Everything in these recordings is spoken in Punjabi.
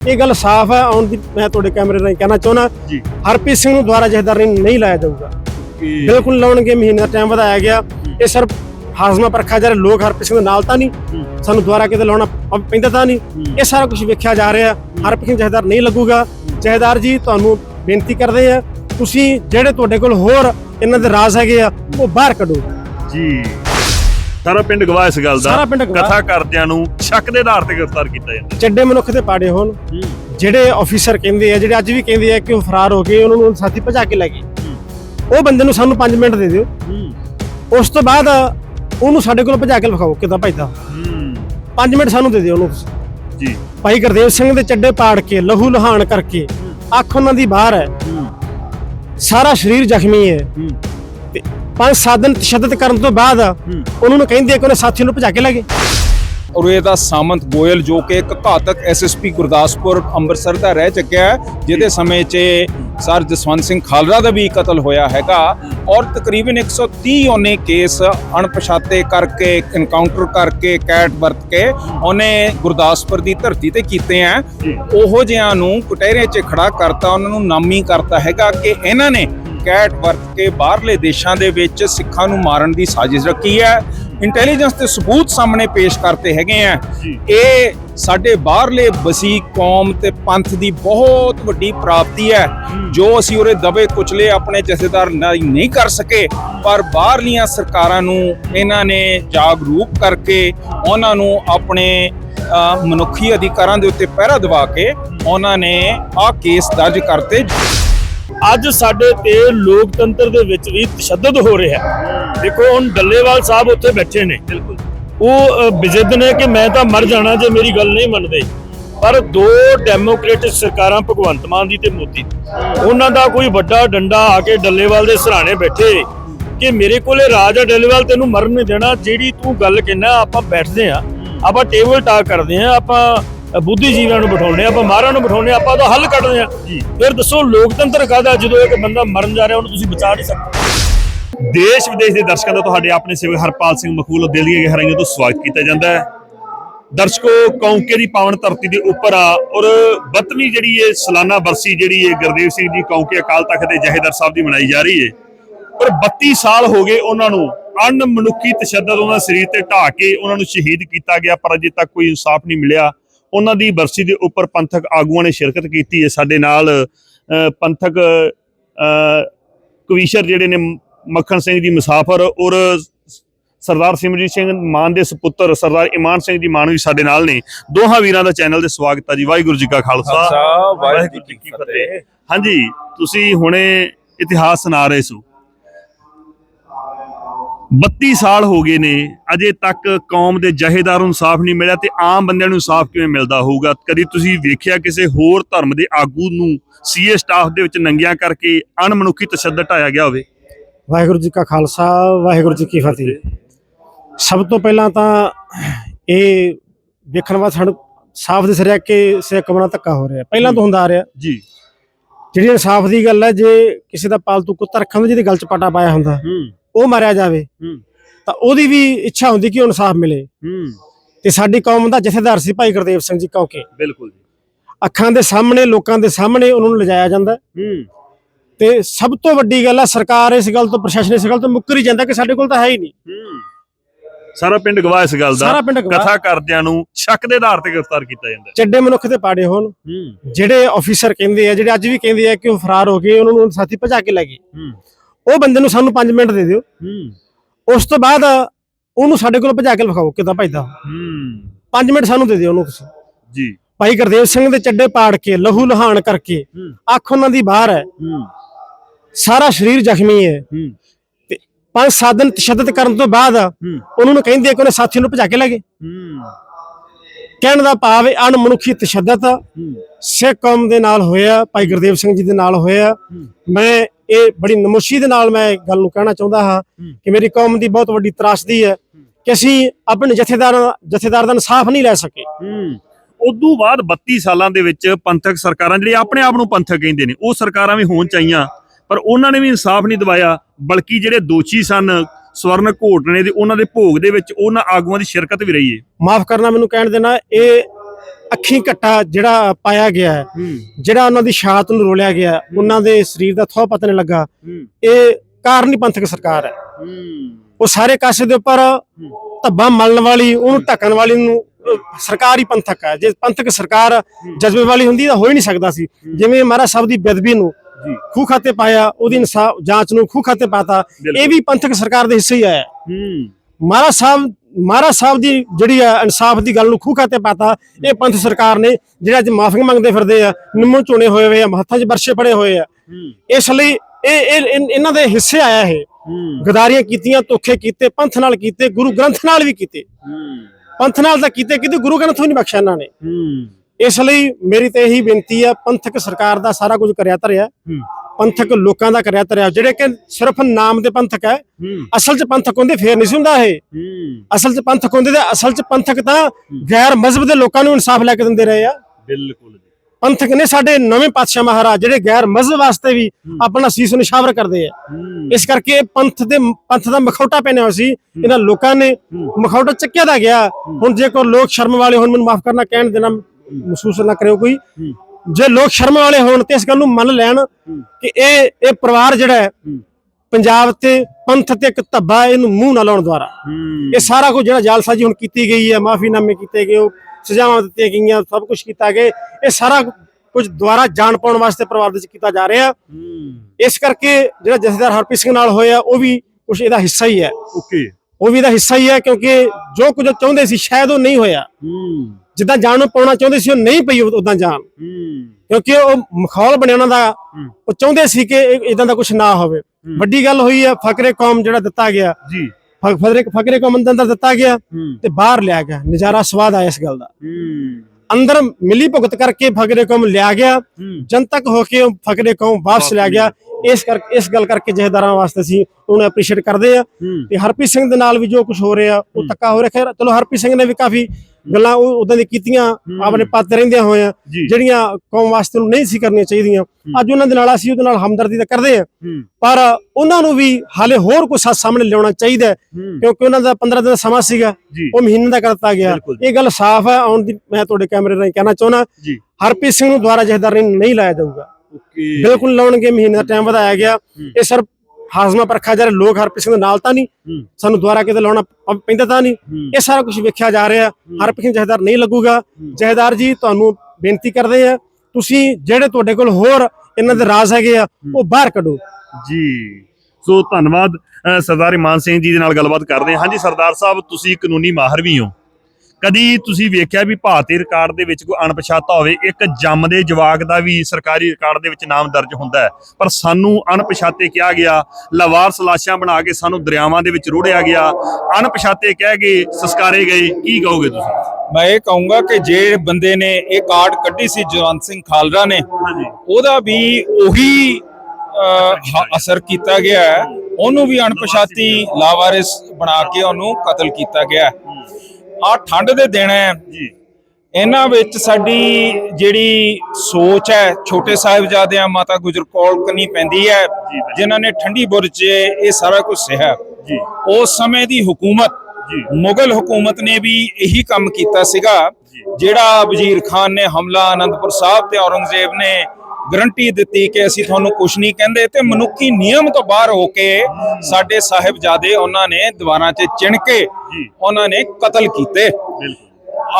ਇਹ ਗੱਲ ਸਾਫ਼ ਹੈ ਆਉਣ ਦੀ ਮੈਂ ਤੁਹਾਡੇ ਕੈਮਰੇ ਰਾਹੀਂ ਕਹਿਣਾ ਚਾਹੁੰਦਾ ਜੀ। ਹਰਪ੍ਰੀਤ ਸਿੰਘ ਨੂੰ ਦੁਆਰਾ ਜਥੇਦਾਰ ਨਹੀਂ ਲਾਇਆ ਜਾਊਗਾ। ਬਿਲਕੁਲ ਲਾਉਣਗੇ ਮਹੀਨੇ ਦਾ ਟਾਈਮ ਵਧਾਇਆ ਗਿਆ। ਇਹ ਸਿਰਫ ਹਾਜ਼ਮਾ ਪਰਖਾ ਜਾ ਰਿਹਾ ਲੋਕ ਹਰਪ੍ਰੀਤ ਸਿੰਘ ਦੇ ਨਾਲ ਤਾਂ ਨਹੀਂ। ਸਾਨੂੰ ਦੁਆਰਾ ਕਿਤੇ ਲਾਉਣਾ ਪੈਂਦਾ ਤਾਂ ਨਹੀਂ। ਇਹ ਸਾਰਾ ਕੁਝ ਵੇਖਿਆ ਜਾ ਰਿਹਾ। ਹਰਪ੍ਰੀਤ ਸਿੰਘ ਜਥੇਦਾਰ ਨਹੀਂ ਲੱਗੂਗਾ। ਜਥੇਦਾਰ ਜੀ ਤੁਹਾਨੂੰ ਬੇਨਤੀ ਕਰਦੇ ਆ ਤੁਸੀਂ ਜਿਹੜੇ ਤੁਹਾਡੇ ਕੋਲ ਹੋਰ ਇਹਨਾਂ ਦੇ ਰਾਜ਼ ਹੈਗੇ ਆ ਉਹ ਬਾਹਰ ਕੱਢੋ। ਜੀ। ਸਾਰਾ ਪਿੰਡ ਗਵਾਹ ਇਸ ਗੱਲ ਦਾ। ਸਾਰਾ ਪਿੰਡ ਗਵਾਹ। ਕਥਾ ਕਰਦਿਆਂ ਨੂੰ ਸ਼ੱਕ ਦੇ ਆਧਾਰ ਤੇ ਗ੍ਰਿਫਤਾਰ ਕੀਤਾ ਜਾਂਦਾ। ਚੱਡੇ ਮਨੁੱਖ ਦੇ ਪਾੜੇ ਹੋਣ। ਜਿਹੜੇ ਆਫੀਸਰ ਕਹਿੰਦੇ ਆ ਜਿਹੜੇ ਅੱਜ ਵੀ ਕਹਿੰਦੇ ਆ ਕਿ ਉਹ ਫਰਾਰ ਹੋ ਗਏ ਉਹਨਾਂ ਨੂੰ ਸਾਥੀ ਭਜਾ ਕੇ ਲੈ ਗਏ। ਉਹ ਬੰਦੇ ਨੂੰ ਸਾਨੂੰ 5 ਮਿੰਟ ਦੇ ਦਿਓ। ਉਸ ਤੋਂ ਬਾਅਦ ਉਹਨੂੰ ਸਾਡੇ ਕੋਲ ਭਜਾ ਕੇ ਵਿਖਾਓ ਕਿਦਾਂ ਭਜਦਾ। 5 ਮਿੰਟ ਸਾਨੂੰ ਦੇ ਦਿਓ ਉਹਨੂੰ ਤੁਸੀਂ। ਜੀ। ਭਾਈ ਗੁਰਦੇਵ ਸਿੰਘ ਦੇ ਚੱਡੇ ਪਾੜ ਕੇ ਲਹੂ ਲਹਾਨ ਕਰਕੇ ਅੱਖ ਉਹਨਾਂ ਦੀ ਬਾਹਰ ਹੈ। ਸਾਰਾ ਸਰੀਰ ਜ਼ਖਮੀ ਹੈ। ਤੇ ਪੰਜ ਸੱਤ ਦਿਨ ਤਸ਼ੱਦਦ ਕਰਨ ਤੋਂ ਬਾਅਦ ਉਹਨਾਂ ਨੂੰ ਕਹਿੰਦੇ ਕਿ ਉਹਨੇ ਸਾਥੀ ਨੂੰ ਭਜਾ ਕੇ ਲੈ ਗਏ। ਔਰ ਇਹਦਾ ਸਾਮੰਤ ਗੋਇਲ ਜੋ ਕਿ ਇੱਕ ਘਾਤਕ ਐਸਐਸਪੀ ਗੁਰਦਾਸਪੁਰ ਅੰਮ੍ਰਿਤਸਰ ਦਾ ਰਹਿ ਚੁੱਕਿਆ ਹੈ ਜਿਹਦੇ ਸਮੇਂ 'ਚ ਸਰ ਜਸਵੰਤ ਸਿੰਘ ਖਾਲੜਾ ਦਾ ਵੀ ਕਤਲ ਹੋਇਆ ਹੈਗਾ। ਔਰ ਤਕਰੀਬਨ 130 ਉਹਨੇ ਕੇਸ ਅਣਪਛਾਤੇ ਕਰਕੇ ਐਨਕਾਊਂਟਰ ਕਰਕੇ ਕੈਟ ਵਰਤ ਕੇ ਉਹਨੇ ਗੁਰਦਾਸਪੁਰ ਦੀ ਧਰਤੀ ਤੇ ਕੀਤੇ ਆ। ਉਹੋ ਜਿਹਾਂ ਨੂੰ ਕੁਟਹਿਰੇ 'ਚ ਖੜਾ ਕਰਤਾ ਉਹਨਾਂ ਨੂੰ ਨਾਮੀ ਕਰਤਾ ਹੈਗਾ ਕਿ ਇਹਨਾਂ ਨੇ ਕੈਟ ਵਰਤ ਕੇ ਬਾਹਰਲੇ ਦੇਸ਼ਾਂ ਦੇ ਵਿੱਚ ਸਿੱਖਾਂ ਨੂੰ ਮਾਰਨ ਦੀ ਸਾਜ਼ਿਸ਼ ਰੱਖੀ ਹੈ। ਇੰਟੈਲੀਜੈਂਸ ਤੇ ਸਬੂਤ ਸਾਹਮਣੇ ਪੇਸ਼ ਕਰਤੇ ਹੈਗੇ ਆ। ਇਹ ਸਾਡੇ ਬਾਹਰਲੇ ਵਸੀ ਕੌਮ ਤੇ ਪੰਥ ਦੀ ਬਹੁਤ ਵੱਡੀ ਪ੍ਰਾਪਤੀ ਹੈ। ਜੋ ਅਸੀਂ ਉਹਦੇ ਦਬੇ ਕੁਚਲੇ ਆਪਣੇ ਜਥੇਦਾਰ ਨਹੀਂ ਕਰ ਸਕੇ ਪਰ ਬਾਹਰਲੀਆਂ ਸਰਕਾਰਾਂ ਨੂੰ ਇਹਨਾਂ ਨੇ ਜਾਗਰੂਕ ਕਰਕੇ ਉਹਨਾਂ ਨੂੰ ਆਪਣੇ ਮਨੁੱਖੀ ਅਧਿਕਾਰਾਂ ਦੇ ਉੱਤੇ ਪਹਿਰਾ ਦਿਵਾ ਕੇ ਉਹਨਾਂ ਨੇ ਆਹ ਕੇਸ ਦਰਜ ਕਰਤੇ। ਅੱਜ ਸਾਡੇ ਤੇ ਲੋਕਤੰਤਰ ਦੇ ਵਿੱਚ ਵੀ ਤਸ਼ੱਦਦ ਹੋ ਰਿਹਾ ਹੈ। ਦੇਖੋ ਹੁਣ ਡੱਲੇਵਾਲ ਸਾਹਿਬ ਉੱਥੇ ਬੈਠੇ ਨੇ। ਬਿਲਕੁਲ। ਉਹ ਬਿਜਿੱਦ ਨੇ ਕਿ ਮੈਂ ਤਾਂ ਮਰ ਜਾਣਾ ਜੇ ਮੇਰੀ ਗੱਲ ਨਹੀਂ ਮੰਨਦੇ। ਪਰ ਦੋ ਡੈਮੋਕ੍ਰੇਟਿਕ ਸਰਕਾਰਾਂ ਭਗਵੰਤ ਮਾਨ ਦੀ ਤੇ ਮੋਦੀ ਦੀ ਉਹਨਾਂ ਦਾ ਕੋਈ ਵੱਡਾ ਡੰਡਾ ਆ ਕੇ ਡੱਲੇਵਾਲ ਦੇ ਸਰਾਣੇ ਬੈਠੇ ਕਿ ਮੇਰੇ ਕੋਲੇ ਰਾਜ ਆ ਡੱਲੇਵਾਲ ਤੈਨੂੰ ਮਰਨ ਨਹੀਂ ਦੇਣਾ ਜਿਹੜੀ ਤੂੰ ਗੱਲ ਕਹਿਣਾ ਆਪਾਂ ਬੈਠਦੇ ਆ ਆਪਾਂ ਟੇਬਲ ਟਾਕ ਕਰਦੇ ਆ ਆਪਾਂ ਅ, ਬੁੱਧੀਜੀਵੀਆਂ ਨੂੰ ਬਿਠਾਉਂਦੇ ਆ ਆਪਾਂ ਮਾਰਾਂ ਨੂੰ ਬਿਠਾਉਂਦੇ ਆ ਆਪਾਂ ਉਹਦਾ ਹੱਲ ਕੱਢਦੇ ਆ ਫਿਰ ਦੱਸੋ ਲੋਕਤੰਤਰ ਕਾਹਦਾ? ਜਦੋਂ ਇੱਕ ਬੰਦਾ ਮਰਨ ਜਾ ਰਿਹਾ ਉਹਨੂੰ ਤੁਸੀਂ ਬਚਾ ਨਹੀਂ ਸਕਦੇ। ਦੇਸ਼ ਵਿਦੇਸ਼ ਦੇ ਦਰਸ਼ਕਾਂ ਦਾ ਤੁਹਾਡੇ ਆਪਣੇ ਸੇਵਕ ਹਰਪਾਲ ਸਿੰਘ ਮਖੂਲ ਦਿੱਲੀ ਗਹਿਰਾਈਆਂ ਤੋਂ ਸਵਾਗਤ ਕੀਤਾ ਜਾਂਦਾ ਹੈ। ਦਰਸ਼ਕੋ ਕੌਂਕੇ ਦੀ ਪਾਵਨ ਧਰਤੀ ਦੇ ਉੱਪਰ ਆ ਔਰ 32ਵੀਂ ਜਿਹੜੀ ਇਹ ਸਾਲਾਨਾ ਬਰਸੀ ਜਿਹੜੀ ਹੈ ਗੁਰਦੇਵ ਸਿੰਘ ਜੀ ਕੌਂਕੇ ਅਕਾਲ ਤਖਤ ਦੇ ਜਹੇਦਾਰ ਸਾਹਿਬ ਦੀ ਮਨਾਈ ਜਾ ਰਹੀ ਹੈ ਪਰ 32 ਸਾਲ ਹੋ ਗਏ ਉਹਨਾਂ ਨੂੰ ਅਣਮਨੁੱਖੀ ਤਸ਼ੱਦਦ ਉਹਨਾਂ ਦੇ ਸਰੀਰ ਤੇ ਢਾ ਕੇ ਉਹਨਾਂ ਨੂੰ ਸ਼ਹੀਦ ਕੀਤਾ ਗਿਆ ਪਰ ਅਜੇ ਤੱਕ ਕੋਈ ਇਨਸਾਫ ਨਹੀਂ ਮਿਲਿਆ। ਉਹਨਾਂ ਦੀ ਬਰਸੀ ਦੇ ਉੱਪਰ ਪੰਥਕ ਆਗੂਆਂ ਨੇ ਸ਼ਿਰਕਤ ਕੀਤੀ ਹੈ। ਸਾਡੇ ਨਾਲ ਪੰਥਕ ਕਵੀਸ਼ਰ ਜਿਹੜੇ ਨੇ ਮੱਖਣ ਸਿੰਘ ਜੀ ਮੁਸਾਫਰ ਔਰ ਸਰਦਾਰ ਸਿਮਰਜੀਤ ਸਿੰਘ ਮਾਨ ਦੇ ਸੁਪੁੱਤਰ ਸਰਦਾਰ ਇਮਾਨ ਸਿੰਘ ਜੀ ਮਾਨ ਵੀ ਸਾਡੇ ਨਾਲ ਨੇ। ਦੋਹਾਂ ਵੀਰਾਂ ਦਾ ਚੈਨਲ ਤੇ ਸਵਾਗਤ ਹੈ ਜੀ। ਵਾਹਿਗੁਰੂ ਜੀ ਕਾ ਖਾਲਸਾ। ਵਾਹਿਗੁਰੂ ਜੀ ਕੀ ਫਤਿਹ। ਹਾਂਜੀ ਤੁਸੀਂ ਹੁਣੇ ਇਤਿਹਾਸ ਸੁਣਾ ਰਹੇ ਸੋ। 32 ਸਾਲ ਹੋ ਗਏ ਨੇ ਅਜੇ ਤੱਕ ਕੌਮ ਦੇ ਜਹੇਦਾਰ ਨੂੰ ਇਨਸਾਫ ਨਹੀਂ ਮਿਲਿਆ ਤੇ ਆਮ ਬੰਦਿਆਂ ਨੂੰ ਇਨਸਾਫ ਕਿਵੇਂ ਮਿਲਦਾ ਹੋਊਗਾ? ਕਦੀ ਤੁਸੀਂ ਵੇਖਿਆ ਕਿਸੇ ਹੋਰ ਧਰਮ ਦੇ ਆਗੂ ਨੂੰ ਸੀਏ ਸਟਾਫ ਦੇ ਵਿੱਚ ਨੰਗਿਆਂ ਕਰਕੇ ਅਣਮਨੁੱਖੀ ਤਸ਼ੱਦਦ ਢਾਇਆ ਗਿਆ ਹੋਵੇ? ਵਾਹਿਗੁਰੂ ਜੀ ਕਾ ਖਾਲਸਾ ਵਾਹਿਗੁਰੂ ਜੀ ਕੀ ਫਤਿਹ। ਸਭ ਤੋਂ ਪਹਿਲਾਂ ਤਾਂ ਇਹ ਵੇਖਣ ਵਾਸਤੇ ਸਾਨੂੰ ਸਾਫ਼ ਦਿਸ ਰਿਹਾ ਕਿ ਸਿੱਖ ਨਾਲ ਧੱਕਾ ਹੋ ਰਿਹਾ। ਪਹਿਲਾਂ ਤੋਂ ਹੁੰਦਾ ਆ ਰਿਹਾ। ਜੀ। ਜਿਹੜੀ ਇਨਸਾਫ ਦੀ ਗੱਲ ਹੈ ਜੇ ਕਿਸੇ ਦਾ ਪਾਲਤੂ ਕੁੱਤਾ ਰੱਖਣ ਹੁੰਦਾ ਜਿਹਦੇ ਗਲ ਚ ਪਾਟਾ ਪਾਇਆ ਹੁੰਦਾ ਹੂੰ। ਉਹ ਮਾਰਿਆ ਜਾਵੇ ਤਾਂ ਉਹਦੀ ਵੀ ਇੱਛਾ ਹੁੰਦੀ ਕਿ ਇਨਸਾਫ ਮਿਲੇ। ਤੇ ਸਾਡੀ ਕੌਮ ਦਾ ਜਥੇਦਾਰ ਸੀ ਭਾਈ ਗੁਰਦੇਵ ਸਿੰਘ ਜੀ ਕੌਕੇ। ਬਿਲਕੁਲ ਜੀ। ਅੱਖਾਂ ਦੇ ਸਾਹਮਣੇ ਲੋਕਾਂ ਦੇ ਸਾਹਮਣੇ ਉਹਨਾਂ ਨੂੰ ਲਿਜਾਇਆ ਜਾਂਦਾ। ਤੇ ਸਭ ਤੋਂ ਵੱਡੀ ਗੱਲ ਹੈ ਸਰਕਾਰ ਇਸ ਗੱਲ ਤੋਂ ਪ੍ਰਸ਼ਾਸਨ ਇਸ ਗੱਲ ਤੋਂ ਮੁੱਕਰ ਹੀ ਜਾਂਦਾ ਕਿ ਸਾਡੇ ਕੋਲ ਤਾਂ ਹੈ ਹੀ ਨਹੀਂ। ਸਾਰਾ ਪਿੰਡ ਗਵਾਹ ਇਸ ਗੱਲ ਦਾ। ਕਥਾ ਕਰਦਿਆਂ ਨੂੰ ਸ਼ੱਕ ਦੇ ਆਧਾਰ ਤੇ ਗ੍ਰਿਫਤਾਰ ਕੀਤਾ ਜਾਂਦਾ। ਚੱਡੇ ਮਨੁੱਖ ਦੇ ਪਾੜੇ ਹੋਣ। ਜਿਹੜੇ ਆਫੀਸਰ ਕਹਿੰਦੇ ਆ ਜਿਹੜੇ ਅੱਜ ਵੀ ਕਹਿੰਦੇ ਆ ਕਿ ਉਹ ਫਰਾਰ ਹੋ ਗਏ ਉਹਨਾਂ ਨੂੰ ਸਾਥੀ ਭਜਾ ਕੇ ਲੈ ਗਏ। ਉਹ ਬੰਦੇ ਨੂੰ ਸਾਨੂੰ 5 ਮਿੰਟ ਦੇ ਦਿਓ। ਹੂੰ। ਉਸ ਤੋਂ ਬਾਅਦ ਉਹਨੂੰ ਸਾਡੇ ਕੋਲ ਭਜਾ ਕੇ ਵਿਖਾਓ ਕਿਦਾਂ ਭਜਦਾ। ਹੂੰ। 5 ਮਿੰਟ ਸਾਨੂੰ ਦੇ ਦਿਓ ਉਹਨੂੰ ਤੁਸੀਂ। ਜੀ। ਭਾਈ ਗੁਰਦੇਵ ਸਿੰਘ ਦੇ ਚੱਡੇ ਪਾੜ ਕੇ ਲਹੂ ਲਹਾਨ ਕਰਕੇ ਅੱਖ ਉਹਨਾਂ ਦੀ ਬਾਹਰ ਹੈ। ਹੂੰ। ਸਾਰਾ ਸਰੀਰ ਜ਼ਖਮੀ ਹੈ। ਹੂੰ। ਤੇ ਪੰਜ ਸੱਤ ਦਿਨ ਤਸ਼ੱਦਦ ਕਰਨ ਤੋਂ ਬਾਅਦ ਉਹਨਾਂ ਨੂੰ ਕਹਿੰਦੇ ਕਿ ਉਹਨੇ ਸਾਥੀ ਨੂੰ ਭਜਾ ਕੇ ਲੈ ਗਏ। ਹੂੰ। ਕਹਿਣ ਦਾ ਭਾਵ ਹੈ ਅਣਮਨੁੱਖੀ ਤਸ਼ੱਦਦ। ਸਿੱਖ ਕੌਮ ਦੇ ਨਾਲ ਹੋਇਆ ਭਾਈ ਗੁਰਦੇਵ ਸਿੰਘ ਜੀ ਦੇ ਨਾਲ ਹੋਇਆ। ਮੈਂ ਇਹ ਬੜੀ ਨਮੋਸ਼ੀ ਦੇ ਨਾਲ ਮੈਂ ਗੱਲ ਨੂੰ ਕਹਿਣਾ ਚਾਹੁੰਦਾ ਹਾਂ ਕਿ ਮੇਰੀ ਕੌਮ ਦੀ ਬਹੁਤ ਵੱਡੀ ਤਰਾਸਦੀ ਹੈ ਕਿ ਅਸੀਂ ਆਪਣੇ ਜਥੇਦਾਰ ਜਥੇਦਾਰ ਦਾ ਇਨਸਾਫ ਨਹੀਂ ਲੈ ਸਕੇ। ਉਦੋਂ ਬਾਅਦ 32 ਸਾਲਾਂ ਦੇ ਵਿੱਚ ਪੰਥਕ ਸਰਕਾਰਾਂ ਜਿਹੜੇ ਆਪਣੇ ਆਪ ਨੂੰ ਪੰਥਕ ਕਹਿੰਦੇ ਨੇ ਉਹ ਸਰਕਾਰਾਂ ਵੀ ਹੋਣ ਚਾਹੀਆਂ ਪਰ ਉਹਨਾਂ ਨੇ ਵੀ ਇਨਸਾਫ ਨਹੀਂ ਦਿਵਾਇਆ ਬਲਕਿ ਜਿਹੜੇ ਦੋਸ਼ੀ ਸਨ ਸਵਰਨ ਘੋਟਣੇ ਦੇ ਉਹਨਾਂ ਦੇ ਭੋਗ ਦੇ ਵਿੱਚ ਉਹਨਾਂ ਆਗੂਆਂ ਦੀ ਸ਼ਿਰਕਤ ਵੀ ਰਹੀ ਹੈ। ਮਾਫ ਕਰਨਾ ਮੈਨੂੰ ਕਹਿਣ ਦੇਣਾ ਇਹ ਅੱਖੀ ਘੱਟਾ ਜਿਹੜਾ ਪਾਇਆ ਗਿਆ ਹੈ ਜਿਹੜਾ ਉਹਨਾਂ ਦੀ ਛਾਤ ਨੂੰ ਰੋਲਿਆ ਗਿਆ ਉਹਨਾਂ ਦੇ ਸਰੀਰ ਦਾ ਥੋ ਪਤਾ ਨਹੀਂ ਲੱਗਾ ਇਹ ਕਾਰਨ ਪੰਥਕ ਸਰਕਾਰ ਹੈ। ਉਹ ਸਾਰੇ ਕਾਸੇ ਦੇ ਉੱਪਰ ਧੱਬਾ ਮਲਣ ਵਾਲੀ ਉਹਨੂੰ ਢੱਕਣ ਵਾਲੀ ਨੂੰ ਸਰਕਾਰ ਪੰਥਕ ਹੈ। ਜੇ ਪੰਥਕ ਸਰਕਾਰ ਜਜ਼ਬੇ ਵਾਲੀ ਹੁੰਦੀ ਤਾਂ ਹੋ ਹੀ ਨਹੀਂ ਸਕਦਾ ਸੀ। ਜਿਵੇਂ ਮਹਾਰਾਜ ਸਾਹਿਬ ਦੀ ਬੇਦਬੀ ਨੂੰ। ਖੂਹ ਖਾਤੇ ਪਾਇਆ ਉਹਦੀ ਇਨਸਾਫ ਜਾਂਚ ਨੂੰ ਖੂਹ ਖਾਤੇ ਪਾਤਾ ਇਹ ਵੀ ਪੰਥਕ ਸਰਕਾਰ ਦੇ ਹਿੱਸੇ ਹੀ ਆਇਆ। ਮਹਾਰਾਜ ਸਾਹਿਬ ਮਹਾਰਾਜ ਸਾਹਿਬ ਦੀ ਜਿਹੜੀ ਹੈ ਇਨਸਾਫ ਦੀ ਗੱਲ ਨੂੰ ਖੂਹ ਖਾਤੇ ਪਾਤਾ ਇਹ ਪੰਥ ਸਰਕਾਰ ਨੇ ਜਿਹੜਾ ਅੱਜ ਮਾਫੀ ਮੰਗਦੇ ਫਿਰਦੇ ਆ ਨਿੰਮੋ ਚੁਣੇ ਹੋਏ ਹੋਏ ਆ ਹੱਥਾਂ 'ਚ ਵਰਸ਼ੇ ਫੜੇ ਹੋਏ ਆ। ਇਸ ਲਈ ਇਹ ਇਹਨਾਂ ਦੇ ਹਿੱਸੇ ਆਇਆ ਇਹ। ਗਦਾਰੀਆਂ ਕੀਤੀਆਂ ਧੋਖੇ ਕੀਤੇ ਪੰਥ ਨਾਲ ਕੀਤੇ ਗੁਰੂ ਗ੍ਰੰਥ ਨਾਲ ਵੀ ਕੀਤੇ। ਪੰਥ ਨਾਲ ਤਾਂ ਕੀਤੇ ਕਿਤੇ ਗੁਰੂ ਗ੍ਰੰਥ ਨਹੀਂ ਬਖਸ਼ਿਆ ਇਹਨਾਂ ਨੇ। ਇਸ ਲਈ ਮੇਰੀ ਤੇ ਇਹੀ ਬੇਨਤੀ ਹੈ ਪੰਥਕ ਸਰਕਾਰ ਦਾ ਸਾਰਾ ਕੁਝ ਕਰਿਆ ਧਰਿਆ। ਪੰਥਕ ਲੋਕਾਂ ਦਾ ਕਰਿਆ ਧਰਿਆ ਜਿਹੜੇ ਕਿ ਸਿਰਫ ਨਾਮ ਦੇ ਪੰਥਕ ਹੈ ਅਸਲ 'ਚ ਪੰਥਕ ਹੁੰਦੇ ਫੇਰ ਨਹੀਂ ਹੁੰਦਾ ਇਹ। ਅਸਲ 'ਚ ਪੰਥਕ ਹੁੰਦੇ ਤੇ ਅਸਲ 'ਚ ਪੰਥਕ ਤਾਂ ਗੈਰ ਮਜ਼ਹਬ ਦੇ ਲੋਕਾਂ ਨੂੰ ਇਨਸਾਫ ਲੈ ਕੇ ਦਿੰਦੇ ਰਹੇ ਆ। ਬਿਲਕੁਲ ਪੰਥਕ ਨੇ ਸਾਡੇ ਨਵੇਂ ਪਾਤਸ਼ਾਹ ਮਹਾਰਾਜ ਜਿਹੜੇ ਗੈਰ ਮਜ਼ਹਬ ਵਾਸਤੇ ਵੀ ਆਪਣਾ ਸੀਸ ਨਿਸ਼ਾਵਰ ਕਰਦੇ ਆ। ਇਸ ਕਰਕੇ ਪੰਥ ਦੇ ਪੰਥ ਦਾ ਮਖੌਟਾ ਪਹਿਨਿਆ ਹੋਇਆ ਸੀ। ਇਹਨਾਂ ਲੋਕਾਂ ਨੇ ਮਖੌਟਾ ਚੱਕਿਆ ਦਾ ਗਿਆ। ਹੁਣ ਜੇ ਕੋਈ ਲੋਕ ਸ਼ਰਮ ਵਾਲੇ ਹੋਣ ਮੈਨੂੰ ਮਾਫ ਕਰਨਾ ਕਹਿਣ ਦੇਣਾ ਮਹਿਸੂਸ ਨਾ ਕਰਿਓ ਕੋਈ। ਜੇ ਲੋਕ ਸ਼ਰਮ ਵਾਲੇ ਹੋਣ ਤੇ ਇਸ ਗੱਲ ਨੂੰ ਮੰਨ ਲੈਣ ਕਿ ਇਹ ਇਹ ਪਰਿਵਾਰ ਜਿਹੜਾ ਹੈ ਪੰਜਾਬ ਤੇ ਪੰਥ ਤੇ ਇੱਕ ਧੱਬਾ ਇਹਨੂੰ ਮੂੰਹ ਨਾ ਲਾਉਣ ਦੁਆਰਾ। ਇਹ ਸਾਰਾ ਕੁਝ ਜਿਹੜਾ ਜਾਲਸਾਜੀ ਹੁਣ ਕੀਤੀ ਗਈ ਹੈ ਮਾਫੀਨਾਮੇ ਕੀਤੇ ਗਏ ਉਹ ਸਜ਼ਾਵਾਂ ਦਿੱਤੀਆਂ ਗਈਆਂ ਸਭ ਕੁਝ ਕੀਤਾ ਗਿਆ ਇਹ ਸਾਰਾ ਕੁਝ ਦੁਆਰਾ ਜਾਣ ਪਾਉਣ ਵਾਸਤੇ ਪਰਿਵਾਰ ਦੇ ਵਿੱਚ ਕੀਤਾ ਜਾ ਰਿਹਾ। ਇਸ ਕਰਕੇ ਜਿਹੜਾ ਜਥੇਦਾਰ ਹਰਪ੍ਰੀਤ ਸਿੰਘ ਨਾਲ ਹੋਇਆ ਉਹ ਵੀ ਕੁਝ ਇਹਦਾ ਹਿੱਸਾ ਹੀ ਹੈ। ਓਕੇ। ਉਹ ਵੀ ਇਹਦਾ ਹਿੱਸਾ ਹੀ ਹੈ ਕਿਉਂਕਿ ਜੋ ਕੁਝ ਚਾਹੁੰਦੇ ਸੀ ਸ਼ਾਇਦ ਉਹ ਨਹੀਂ ਹੋਇਆ। ਜਿੱਦਾਂ ਜਾਣ ਨੂੰ ਪਾਉਣਾ ਚਾਹੁੰਦੇ ਸੀ ਉਹ ਨਹੀਂ ਪਈ ਉਦਾਂ ਜਾਣ ਕਿਉਂਕਿ ਉਹ ਮਖੌਲ ਬਣਿਆ ਉਹਨਾਂ ਦਾ। ਉਹ ਚਾਹੁੰਦੇ ਸੀ ਕਿ ਇਦਾਂ ਦਾ ਕੁਝ ਨਾ ਹੋਵੇ। ਵੱਡੀ ਗੱਲ ਹੋਈ ਹੈ ਫਕਰੇ ਕੌਮ ਜਿਹੜਾ ਦਿੱਤਾ ਗਿਆ। ਜੀ। ਫਕਰੇ ਫਕਰੇ ਕੌਮ ਦੇ ਅੰਦਰ ਦਿੱਤਾ ਗਿਆ ਤੇ ਬਾਹਰ ਲਿਆ ਗਿਆ। ਨਜ਼ਾਰਾ ਸਵਾਦ ਆਇਆ ਇਸ ਗੱਲ ਦਾ। ਅੰਦਰ ਮਿਲੀ ਭੁਗਤ ਕਰਕੇ ਫਕਰੇ ਕੌਮ ਲਿਆ ਗਿਆ। ਜਨਤਕ ਹੋ ਕੇ ਫਕਰੇ ਕੌਮ ਵਾਪਸ ਲਿਆ ਗਿਆ। ਇਸ ਕਰ ਇਸ ਗੱਲ ਕਰਕੇ ਜਹੇਦਾਰਾਂ ਵਾਸਤੇ ਅਸੀਂ ਉਹਨੂੰ ਐਪਰੀਸ਼ੀਏਟ ਕਰਦੇ ਆ ਤੇ ਹਰਪ੍ਰੀਤ ਸਿੰਘ ਦੇ ਨਾਲ ਵੀ ਜੋ ਕੁਝ ਹੋ ਰਿਹਾ ਉਹ ਤੱਕਾ ਹੋ ਰਿਹਾ। ਖੈਰ ਚਲੋ ਹਰਪ੍ਰੀਤ ਸਿੰਘ ਨੇ ਵੀ ਕਾਫੀ ਗੱਲਾਂ ਉਹ ਉਦਾਂ ਦੀ ਕੀਤੀਆਂ ਆਪਣੇ ਪਾਤੇ ਰਹਿੰਦਿਆਂ ਹੋਇਆਂ। ਜਿਹੜੀਆਂ ਕੌਮ ਵਾਸਤੇ ਨੂੰ ਨਹੀਂ ਸੀ ਕਰਨੀਆਂ ਚਾਹੀਦੀਆਂ। ਅੱਜ ਉਹਨਾਂ ਦੇ ਨਾਲ ਅਸੀਂ ਉਹਦੇ ਨਾਲ ਹਮਦਰਦੀ ਤਾਂ ਕਰਦੇ ਆ ਪਰ ਉਹਨਾਂ ਨੂੰ ਵੀ ਹਾਲੇ ਹੋਰ ਕੁਝ ਸਾਹਮਣੇ ਲਿਆਉਣਾ ਚਾਹੀਦਾ ਕਿਉਂਕਿ ਉਹਨਾਂ ਦਾ 15 ਦਿਨ ਦਾ ਸਮਾਂ ਸੀਗਾ। ਉਹ ਮਹੀਨੇ ਦਾ ਕਰਤਾ ਗਿਆ। ਇਹ ਗੱਲ ਸਾਫ਼ ਹੈ ਆਉਣ ਦੀ ਮੈਂ ਤੁਹਾਡੇ ਕੈਮਰੇ ਰਾਹੀਂ ਕਹਿਣਾ ਚਾਹੁੰਦਾ ਹਰਪ੍ਰੀਤ ਸਿੰਘ ਨੂੰ ਦੁਆਰਾ ਜਹੇਦਾਰ ਨਹੀਂ ਲਾਇਆ ਜਾਊਗਾ। ਬਿਲਕੁਲ ਲਾਉਣਗੇ ਮਹੀਨੇ ਦਾ ਟਾਈਮ ਵਧਾਇਆ ਗਿਆ। ਇਹ ਸਰ ਹਾਜ਼ਮਾ ਪਰਖਾ ਜਿਹੜੇ ਲੋਕ ਹਰਪ੍ਰੀਤ ਸਿੰਘ ਦੇ ਨਾਲ ਤਾਂ ਨਹੀਂ। ਸਾਨੂੰ ਦੁਆਰਾ ਕਿਤੇ ਲਾਉਣਾ ਪੈਂਦਾ ਤਾਂ ਨਹੀਂ। ਇਹ ਸਾਰਾ ਕੁਝ ਵੇਖਿਆ ਜਾ ਰਿਹਾ। ਹਰਪ੍ਰੀਤ ਸਿੰਘ ਜਹੇਦਾਰ ਨਹੀਂ ਲੱਗੂਗਾ। ਜਹੇਦਾਰ ਜੀ ਤੁਹਾਨੂੰ ਬੇਨਤੀ ਕਰਦੇ ਆ ਤੁਸੀਂ ਜਿਹੜੇ ਤੁਹਾਡੇ ਕੋਲ ਹੋਰ ਇਹਨਾਂ ਦੇ ਰਾਜ਼ ਹੈਗੇ ਆ ਉਹ ਬਾਹਰ ਕੱਢੋ। ਜੀ। ਸੋ ਧੰਨਵਾਦ ਸਰਦਾਰ ਇਮਾਨ ਸਿੰਘ ਜੀ ਦੇ ਨਾਲ ਗੱਲਬਾਤ ਕਰਦੇ ਹਾਂ। ਹਾਂਜੀ ਸਰਦਾਰ ਸਾਹਿਬ ਤੁਸੀਂ ਕਾਨੂੰਨੀ ਮਾਹਰ ਵੀ ਹੋ। ਕਦੀ ਤੁਸੀਂ ਵੇਖਿਆ ਵੀ ਭਾਰਤੀ ਰਿਕਾਰਡ ਦੇ ਵਿੱਚ ਕੋਈ ਅਣਪਛਾਤਾ ਹੋਵੇ ਇੱਕ ਜੰਮਦੇ ਜਵਾਕ ਦਾ ਵੀ ਸਰਕਾਰੀ ਰਿਕਾਰਡ ਦੇ ਵਿੱਚ ਨਾਮ ਦਰਜ ਹੁੰਦਾ ਹੈ। ਪਰ ਸਾਨੂੰ ਅਣਪਛਾਤੇ ਕਿਹਾ ਗਿਆ ਲਵਾਰਸ ਲਾਸ਼ਾਂ ਬਣਾ ਕੇ ਸਾਨੂੰ ਦਰਿਆਵਾਂ ਦੇ ਵਿੱਚ ਰੋੜਿਆ ਗਿਆ। ਅਣਪਛਾਤੇ ਕਹਿ ਗਏ ਸੰਸਕਾਰੇ ਗਏ। ਕੀ ਕਹੋਗੇ ਤੁਸੀਂ? ਮੈਂ ਇਹ ਕਹੂੰਗਾ ਕਿ ਜੇ ਬੰਦੇ ਨੇ ਇਹ ਕਾਰਡ ਕੱਢੀ ਸੀ ਜਵੰਤ ਸਿੰਘ ਖਾਲੜਾ ਨੇ ਉਹਦਾ ਵੀ ਉਹੀ ਅਸਰ ਕੀਤਾ ਗਿਆ ਉਹਨੂੰ ਵੀ ਅਣਪਛਾਤੀ ਲਾਵਾਰਿਸ ਬਣਾ ਕੇ ਉਹਨੂੰ ਕਤਲ ਕੀਤਾ ਗਿਆ ਆ ਠੰਡ ਦੇ ਦਿਨ ਹੈ। ਜੀ। ਇਹਨਾਂ ਵਿੱਚ ਸਾਡੀ ਜਿਹੜੀ ਸੋਚ ਹੈ ਛੋਟੇ ਸਾਹਿਬਜ਼ਾਦਿਆਂ ਮਾਤਾ ਗੁਜਰ ਕੌਰ ਕਨੀ ਪੈਂਦੀ ਹੈ ਜਿਨ੍ਹਾਂ ਨੇ ਠੰਡੀ ਬੁਰਜ 'ਚ ਇਹ ਸਾਰਾ ਕੁਝ ਸਹਿਆ ਜੀ। ਉਸ ਸਮੇਂ ਦੀ ਹਕੂਮਤ ਜੀ। ਮੁਗਲ ਹਕੂਮਤ ਨੇ ਵੀ ਇਹੀ ਕੰਮ ਕੀਤਾ ਸੀਗਾ ਜਿਹੜਾ ਵਜ਼ੀਰ ਖਾਨ ਨੇ ਹਮਲਾ ਆਨੰਦਪੁਰ ਸਾਹਿਬ ਤੇ ਔਰੰਗਜ਼ੇਬ ਨੇ ਗਰੰਟੀ ਦਿੱਤੀ ਕਿ ਅਸੀਂ ਤੁਹਾਨੂੰ ਕੁਝ ਨਹੀਂ ਕਹਿੰਦੇ ਤੇ ਮਨੁੱਖੀ ਨਿਯਮ ਤੋਂ ਬਾਹਰ ਹੋ ਕੇ ਸਾਡੇ ਸਾਹਿਬਜ਼ਾਦੇ ਉਹਨਾਂ ਨੇ ਦੀਵਾਰਾਂ 'ਚ ਚਿਣ ਕੇ। ਉਹਨਾਂ ਨੇ ਕਤਲ ਕੀਤੇ